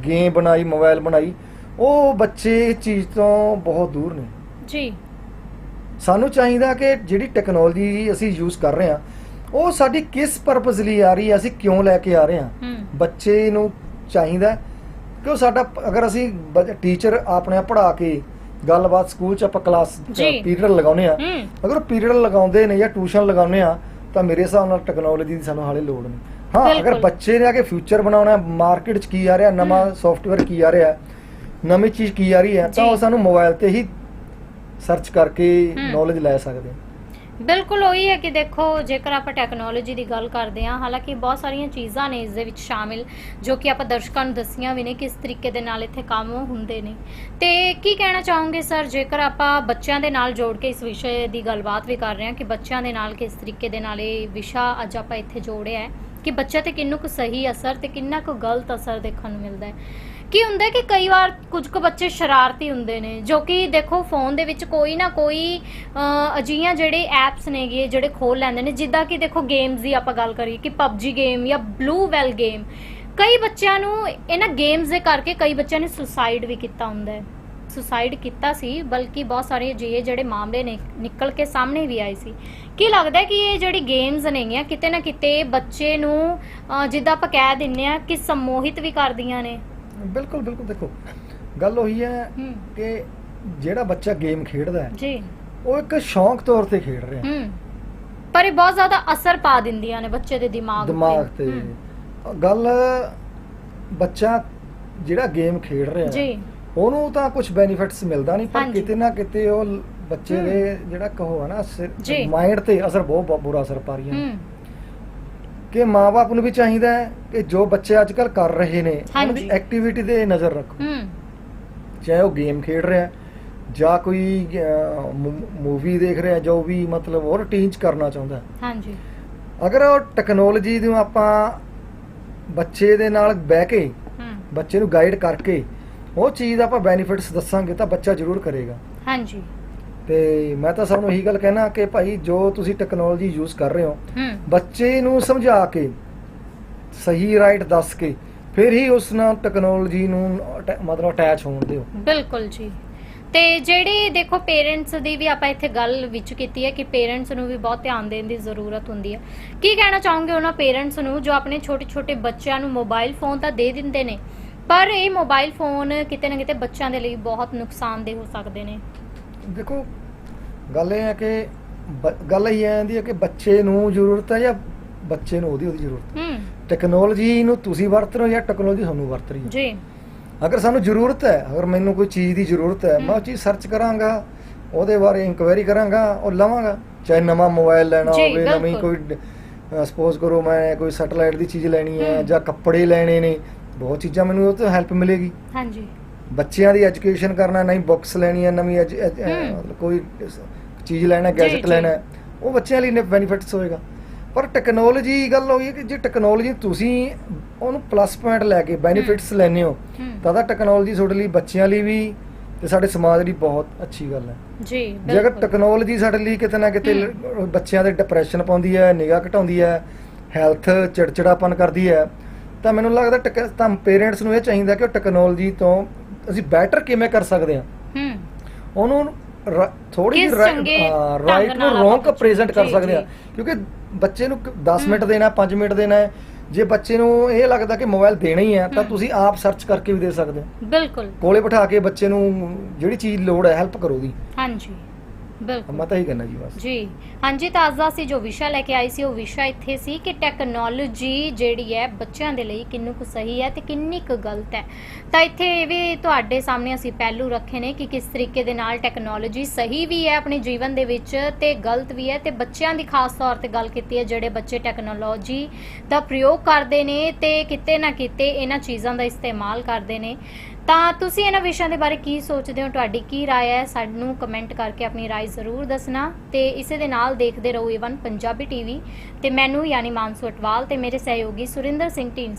ਗੇਮ ਬਣਾਈ ਮੋਬਾਈਲ ਬਣਾਈ ਉਹ ਬੱਚੇ ਇਸ ਚੀਜ਼ ਤੋਂ ਬਹੁਤ ਦੂਰ ਨੇ ਜੀ ਸਾਨੂੰ ਚਾਹੀਦਾ ਕਿ ਜਿਹੜੀ ਟੈਕਨੋਲੋਜੀ ਅਸੀਂ ਯੂਜ਼ ਕਰ ਰਹੇ ਹਾਂ ਉਹ ਸਾਡੀ ਕਿਸ ਪਰਪਸ ਲਈ ਆ ਰਹੀ ਹੈ ਅਸੀਂ ਕਿਉਂ ਲੈ ਕੇ ਆ ਰਹੇ ਹਾਂ ਬੱਚੇ ਨੂੰ ਚਾਹੀਦਾ ਕਿ ਉਹ ਸਾਡਾ ਅਗਰ ਅਸੀਂ ਟੀਚਰ ਆਪਣੇ ਆਪ ਪੜ੍ਹਾ ਕੇ ਗੱਲਬਾਤ ਸਕੂਲ ਚ ਆਪਾਂ ਕਲਾਸ। ਪੀਰੀਅਡ ਲਗਾਉਨੇ ਆ ਅਗਰ ਪੀਰੀਅਡ ਲਗਾਉਂਦੇ ਨੇ ਜਾਂ ਟਿਊਸ਼ਨ ਲਗਾਉਂਦੇ ਆ ਤਾਂ ਮੇਰੇ ਹਿਸਾਬ ਨਾਲ ਟੈਕਨੋਲੋਜੀ ਦੀ ਸਾਨੂੰ ਹਾਲੇ ਲੋੜ ਨਹੀਂ ਹਾਂ ਅਗਰ। ਬੱਚੇ ਨੇ ਆ ਕੇ ਫਿਊਚਰ ਬਣਾਉਣਾ ਮਾਰਕੀਟ 'ਚ ਕੀ ਆ ਰਿਹਾ ਨਵਾਂ। ਸੌਫਟਵੇਅਰ ਕੀ ਆ ਰਿਹਾ ਨਵੀਂ ਚੀਜ਼ ਕੀ ਆ ਰਹੀ ਹੈ ਤਾਂ। ਉਹ ਸਾਨੂੰ ਮੋਬਾਈਲ ਤੇ ਹੀ ਸਰਚ ਕਰਕੇ। ਨੌਲੇਜ ਲੈ ਸਕਦੇ ਹਾਂ ਬਿਲਕੁਲ ਉਹੀ ਹੈ ਕਿ ਦੇਖੋ ਜੇਕਰ ਆਪਾਂ ਟੈਕਨੋਲੋਜੀ ਦੀ ਗੱਲ ਕਰਦੇ ਹਾਂ ਹਾਲਾਂਕਿ ਬਹੁਤ ਸਾਰੀਆਂ ਚੀਜ਼ਾਂ ਨੇ ਇਸ ਦੇ ਵਿੱਚ ਸ਼ਾਮਿਲ ਜੋ ਕਿ ਆਪਾਂ ਦਰਸ਼ਕਾਂ ਨੂੰ ਦੱਸੀਆਂ ਵੀ ਨੇ ਕਿਸ ਤਰੀਕੇ ਦੇ ਨਾਲ ਇੱਥੇ ਕੰਮ ਹੁੰਦੇ ਨੇ ਤੇ ਕੀ ਕਹਿਣਾ ਚਾਹੋਗੇ ਸਰ ਜੇਕਰ ਆਪਾਂ ਬੱਚਿਆਂ ਦੇ ਨਾਲ ਜੋੜ ਕੇ ਇਸ ਵਿਸ਼ੇ ਦੀ ਗੱਲਬਾਤ ਵੀ ਕਰ ਰਹੇ ਹਾਂ ਕਿ ਬੱਚਿਆਂ ਦੇ ਨਾਲ ਕਿਸ ਤਰੀਕੇ ਦੇ ਨਾਲ ਇਹ ਵਿਸ਼ਾ ਅੱਜ ਆਪਾਂ ਇੱਥੇ ਜੋੜਿਆ ਹੈ ਕਿ ਬੱਚਿਆਂ ਤੇ ਕਿੰਨੂੰ ਕੁ ਸਹੀ ਅਸਰ ਤੇ ਕਿੰਨਾ ਕੁ ਗਲਤ ਅਸਰ ਦੇਖਣ ਨੂੰ ਮਿਲਦਾ ਹੈ ਕੀ ਹੁੰਦਾ ਕਿ ਕਈ ਵਾਰ ਕੁਝ ਕੁ ਬੱਚੇ ਸ਼ਰਾਰਤੀ ਹੁੰਦੇ ਨੇ ਜੋ ਕਿ ਦੇਖੋ ਫੋਨ ਦੇ ਵਿੱਚ ਕੋਈ ਨਾ ਕੋਈ ਅ, ਅਜਿਹੀਆਂ ਜਿਹੜੇ ਐਪਸ ਨੇਗੇ ਜਿਹੜੇ ਖੋਲ ਲੈਂਦੇ ਨੇ ਜਿੱਦਾਂ ਕਿ ਦੇਖੋ ਗੇਮਸ ਦੀ ਆਪਾਂ ਗੱਲ ਕਰੀਏ ਕਿ PUBG ਗੇਮ ਜਾਂ ਬਲੂ ਵੈਲ ਗੇਮ ਕਈ ਬੱਚਿਆਂ ਨੂੰ ਇਹਨਾਂ ਗੇਮਸ ਦੇ ਕਰਕੇ ਕਈ ਬੱਚਿਆਂ ਨੇ ਸੁਸਾਈਡ ਵੀ ਕੀਤਾ ਹੁੰਦਾ ਹੈ। ਸੁਸਾਈਡ ਕੀਤਾ ਸੀ ਬਲਕਿ ਬਹੁਤ ਸਾਰੇ ਅਜਿਹੇ ਜਿਹੜੇ ਮਾਮਲੇ ਨੇ ਨਿਕਲ ਕੇ ਸਾਹਮਣੇ ਵੀ ਆਏ ਸੀ। ਕੀ ਲੱਗਦਾ ਕਿ ਇਹ ਜਿਹੜੀ ਗੇਮਸ ਨੇਗੀਆਂ ਕਿਤੇ ਨਾ ਕਿਤੇ ਬੱਚੇ ਨੂੰ ਜਿੱਦਾਂ ਆਪਾਂ ਕਹਿ ਦਿੰਨੇ ਆ ਕਿ ਸਮੋਹਿਤ ਵੀ ਕਰਦੀਆਂ ਨੇ। ਬਿਲਕੁਲ ਬਿਲਕੁਲ ਦੇਖੋ ਗੱਲ ਉਹੀ ਹੈ ਕਿ ਜਿਹੜਾ ਬੱਚਾ ਗੇਮ ਖੇਡਦਾ ਹੈ ਜੀ। ਉਹ ਇੱਕ ਸ਼ੌਂਕ ਤੌਰ ਤੇ ਖੇਡ ਰਿਹਾ ਹੂੰ। ਪਰ ਇਹ ਬਹੁਤ ਜ਼ਿਆਦਾ ਅਸਰ ਪਾ ਦਿੰਦੀਆਂ ਨੇ ਬੱਚੇ ਦੇ ਦਿਮਾਗ ਦਿਮਾਗ ਤੇ। ਗੱਲ ਬੱਚਾ ਜਿਹੜਾ ਗੇਮ ਖੇਡ ਰਿਹਾ ਜੀ। ਉਹਨੂੰ ਤਾਂ ਕੁਝ ਬੈਨੀਫਿਟਸ ਮਿਲਦਾ ਨਹੀਂ ਪਰ। ਕਿਤੇ ਨਾ ਕਿਤੇ ਉਹ ਬੱਚੇ। ਦੇ ਜਿਹੜਾ ਕਹੋ ਹੈ ਨਾ। ਮਾਈਂਡ ਤੇ ਅਸਰ ਬਹੁਤ ਬੁਰਾ ਅਸਰ ਪਾ ਰਹੀਆਂ ਕਿ ਮਾਪੇ ਨੂੰ ਵੀ ਚਾਹੀਦਾ ਹੈ ਕਿ ਜੋ ਬੱਚੇ ਅੱਜ ਕੱਲ ਕਰ ਰਹੇ ਨੇ ਉਹਨਾਂ ਦੀ ਹਾਂਜੀ। ਐਕਟੀਵਿਟੀ ਤੇ ਨਜ਼ਰ ਰੱਖੋ। ਹੂੰ। ਚਾਹੇ ਉਹ ਗੇਮ ਖੇਡ ਰਿਹਾ ਜਾਂ ਕੋਈ ਮੂਵੀ ਦੇਖ ਰਿਹਾ ਜੋ ਵੀ ਮਤਲਬ ਉਹ ਰੂਟੀਨ ਚ ਕਰਨਾ ਚਾਹੁੰਦਾ। ਹੈ। ਹਾਂਜੀ। ਅਗਰ ਉਹ ਟੈਕਨੋਲੋਜੀ ਨੂੰ ਆਪਾਂ ਬੱਚੇ ਦੇ ਨਾਲ ਬਹਿ ਕੇ ਹੂੰ। ਬੱਚੇ ਨੂੰ ਗਾਈਡ ਕਰਕੇ ਉਹ ਚੀਜ਼ ਦਾ ਆਪਾਂ ਬੈਨੀਫਿਟਸ ਦੱਸਾਂਗੇ ਤਾਂ ਬੱਚਾ ਜ਼ਰੂਰ ਕਰੇਗਾ। ਹਾਂਜੀ। ਤੇ ਮੈਂ ਤਾਂ ਸਭ ਨੂੰ ਇਹੀ ਗੱਲ ਕਹਿਣਾ ਕਿ ਭਾਈ ਜੋ ਤੁਸੀਂ ਟੈਕਨੋਲੋਜੀ ਯੂਜ਼ ਕਰ ਰਹੇ ਹੋ ਬੱਚੇ ਨੂੰ ਸਮਝਾ ਕੇ ਸਹੀ ਰਾਈਟ ਦੱਸ ਕੇ ਫਿਰ ਹੀ ਉਸ ਨਾਲ ਟੈਕਨੋਲੋਜੀ ਨੂੰ ਮਤਲਬ ਅਟੈਚ ਹੋਣ ਦਿਓ। ਬਿਲਕੁਲ ਜੀ। ਤੇ ਜਿਹੜੀ ਦੇਖੋ ਪੇਰੈਂਟਸ ਦੀ ਵੀ ਆਪਾਂ ਇੱਥੇ ਗੱਲ ਵਿੱਚ ਕੀਤੀ ਹੈ ਕਿ ਪੇਰੈਂਟਸ ਨੂੰ ਵੀ ਬਹੁਤ ਧਿਆਨ ਦੇਣ ਦੀ ਜ਼ਰੂਰਤ ਹੁੰਦੀ ਹੈ। ਕੀ ਕਹਿਣਾ ਚਾਹੋਗੇ ਉਹਨਾਂ ਪੇਰੈਂਟਸ ਨੂੰ ਜੋ ਆਪਣੇ ਛੋਟੇ ਛੋਟੇ ਬੱਚਿਆਂ ਨੂੰ ਮੋਬਾਈਲ ਫੋਨ ਤਾਂ ਦੇ ਦਿੰਦੇ ਨੇ ਪਰ ਇਹ ਮੋਬਾਈਲ ਫੋਨ ਕਿਤੇ ਨਾ ਕਿਤੇ ਬੱਚਿਆਂ ਦੇ ਲਈ ਬਹੁਤ ਨੁਕਸਾਨਦੇਹ ਹੋ ਸਕਦੇ ਨੇ? ਦੇਖੋ ਗੱਲ ਇਹ ਹੈ ਕਿ ਬ- ਗੱਲ ਇਹ ਆਂਦੀ ਹੈ ਕਿ ਬੱਚੇ ਨੂੰ ਜ਼ਰੂਰਤ ਹੈ ਜਾਂ ਬੱਚੇ ਨੂੰ ਉਹਦੀ ਉਹਦੀ ਜ਼ਰੂਰਤ? ਹੂੰ। ਟੈਕਨੋਲੋਜੀ ਨੂੰ ਤੁਸੀਂ ਵਰਤ ਰਹੇ ਹੋ ਜਾਂ ਟੈਕਨੋਲੋਜੀ ਤੁਹਾਨੂੰ ਵਰਤ ਰਹੀ ਹੈ? ਜੀ। ਅਗਰ ਸਾਨੂੰ ਜ਼ਰੂਰਤ ਹੈ ਅਗਰ ਮੈਨੂੰ ਕੋਈ ਚੀਜ਼ ਦੀ ਜ਼ਰੂਰਤ ਹੈ ਮੈਂ ਉਹ ਚੀਜ਼ ਸਰਚ ਕਰਾਂਗਾ ਉਹਦੇ ਬਾਰੇ ਇਨਕੁਆਇਰੀ ਕਰਾਂਗਾ ਉਹ ਲਵਾਂਗਾ। ਚਾਹੇ ਨਵਾਂ ਮੋਬਾਈਲ ਲੈਣਾ ਜੀ, ਹੋਵੇ ਨਵੀਂ ਬਿਲਕੁਲ। ਕੋਈ ਸਪੋਜ਼ ਕਰੋ ਮੈਂ ਕੋਈ ਸੈਟਲਾਈਟ ਦੀ ਚੀਜ਼ ਲੈਣੀ ਹੈ ਹਮ। ਜਾਂ ਕੱਪੜੇ ਲੈਣੇ ਨੇ ਬਹੁਤ ਚੀਜ਼ਾਂ ਮੈਨੂੰ ਉਹ ਤੋਂ ਹੈਲਪ ਮਿਲੇਗੀ। ਹਾਂਜੀ। ਬੱਚਿਆਂ ਦੀ ਐਜੂਕੇਸ਼ਨ ਕਰਨਾ ਨਹੀਂ ਬੁੱਕਸ ਲੈਣੀ ਹੈ ਨਵੀਂ ਕੋਈ ਚੀਜ਼ ਲੈਣਾ ਗੈਜਟ। ਲੈਣਾ ਉਹ ਬੱਚਿਆਂ ਲਈ ਨੇ ਬੈਨੀਫਿਟਸ ਹੋਏਗਾ। ਪਰ ਟੈਕਨੋਲੋਜੀ ਗੱਲ ਹੋਈ ਹੈ ਕਿ ਜੇ ਟੈਕਨੋਲੋਜੀ ਤੁਸੀਂ ਉਹਨੂੰ ਪਲੱਸ ਪੁਆਇੰਟ ਲੈ ਕੇ ਬੈਨੀਫਿਟਸ ਲੈਣੇ ਹੋ ਤਾਂ ਤਾਂ ਟੈਕਨੋਲੋਜੀ ਤੁਹਾਡੇ ਲਈ ਬੱਚਿਆਂ ਲਈ ਵੀ ਤੇ ਸਾਡੇ ਸਮਾਜ ਲਈ ਬਹੁਤ ਅੱਛੀ ਗੱਲ ਹੈ। ਜੀ ਜੇ ਅਗਰ ਬਿਲਕੁਲ। ਟੈਕਨੋਲੋਜੀ ਸਾਡੇ ਲਈ ਕਿਤੇ ਨਾ ਕਿਤੇ ਬੱਚਿਆਂ ਦੇ ਡਿਪਰੈਸ਼ਨ ਪਾਉਂਦੀ ਹੈ ਨਿਗਾਹ ਘਟਾਉਂਦੀ ਹੈ ਹੈਲਥ ਚਿੜਚਿੜਾਪਨ ਕਰਦੀ ਹੈ ਤਾਂ ਮੈਨੂੰ ਲੱਗਦਾ ਤਾਂ ਪੇਰੈਂਟਸ ਨੂੰ ਇਹ ਚਾਹੀਦਾ ਕਿ ਉਹ ਟੈਕਨੋਲੋਜੀ ਤੋਂ ਅਸੀਂ ਬੈਟਰ ਕਿਵੇਂ ਕਰ ਸਕਦੇ ਹਾਂ? ਹੂੰ। ਉਹਨੂੰ ਥੋੜੀ ਰਾਈਟ ਨੂੰ ਰੋਂਗ ਪ੍ਰੈਜ਼ੈਂਟ ਕਰ ਸਕਦੇ ਹਾਂ। ਜੀ। ਕਿਉਂਕਿ ਬੱਚੇ ਨੂੰ 10 ਮਿੰਟ। ਦੇਣਾ 5 ਮਿੰਟ ਦੇਣਾ ਹੈ। ਜੇ ਬੱਚੇ ਨੂੰ ਇਹ ਲੱਗਦਾ ਕਿ ਮੋਬਾਈਲ ਦੇਣਾ ਹੀ ਹੈ ਤਾਂ। ਤੁਸੀਂ ਆਪ ਸਰਚ ਕਰਕੇ ਵੀ ਦੇ ਸਕਦੇ ਹੋ। ਬਿਲਕੁਲ। ਕੋਲੇ ਬਿਠਾ ਕੇ ਬੱਚੇ ਨੂੰ ਜਿਹੜੀ ਚੀਜ਼ ਲੋੜ ਹੈ ਹੈਲਪ ਕਰੋ ਦੀ ਹਾਂਜੀ। ਬਿਲਕੁਲ। ਮੈਂ ਤਾਂ ਇਹੀ ਕਹਿਣਾ ਜੀ ਬਸ। ਜੀ ਹਾਂਜੀ ਤਾਂ ਅੱਜ ਦਾ ਅਸੀਂ ਜੋ ਵਿਸ਼ਾ ਲੈ ਕੇ ਆਈ ਸੀ ਉਹ ਵਿਸ਼ਾ ਇੱਥੇ ਸੀ ਕਿ ਟੈਕਨੋਲੋਜੀ ਜਿਹੜੀ ਹੈ ਬੱਚਿਆਂ ਦੇ ਲਈ ਕਿੰਨੀ ਕੁ ਸਹੀ ਹੈ ਤੇ ਕਿੰਨੀ ਕੁ ਗਲਤ ਹੈ। ਤਾਂ ਇੱਥੇ ਇਹ ਵੀ ਤੁਹਾਡੇ ਸਾਹਮਣੇ ਅਸੀਂ ਪਹਿਲੂ ਰੱਖੇ ਨੇ ਕਿ ਕਿਸ ਤਰੀਕੇ ਦੇ ਨਾਲ ਟੈਕਨੋਲੋਜੀ ਸਹੀ ਵੀ ਹੈ ਆਪਣੇ ਜੀਵਨ ਦੇ ਵਿੱਚ ਤੇ ਗਲਤ ਵੀ ਹੈ ਤੇ ਬੱਚਿਆਂ ਦੀ ਖਾਸ ਤੌਰ ਤੇ ਗੱਲ ਕੀਤੀ ਹੈ ਜਿਹੜੇ ਬੱਚੇ ਟੈਕਨੋਲੋਜੀ ਦਾ ਪ੍ਰਯੋਗ ਕਰਦੇ ਨੇ ਤੇ ਕਿਤੇ ਨਾ ਕਿਤੇ ਇਹਨਾਂ ਚੀਜ਼ਾਂ ਦਾ ਇਸਤੇਮਾਲ ਕਰਦੇ ਨੇ। ਤਾਂ ਤੁਸੀਂ ਇਹਨਾਂ ਵਿਸ਼ਿਆਂ ਦੇ ਬਾਰੇ ਕੀ ਸੋਚਦੇ ਹੋ ਤੁਹਾਡੀ ਕੀ رائے ਹੈ ਸਾਨੂੰ ਕਮੈਂਟ ਕਰਕੇ ਆਪਣੀ رائے ਜ਼ਰੂਰ ਦੱਸਣਾ ਤੇ ਇਸੇ ਦੇ ਨਾਲ ਦੇਖਦੇ ਰਹੋ ਏਵਨ ਪੰਜਾਬੀ ਟੀਵੀ ਤੇ ਮੈਨੂੰ ਯਾਨੀ ਮਾਨਸੂ ਅਟਵਾਲ ਤੇ ਮੇਰੇ ਸਹਿਯੋਗੀ ਸੁਰਿੰਦਰ ਸਿੰਘ ਢੀਂਡ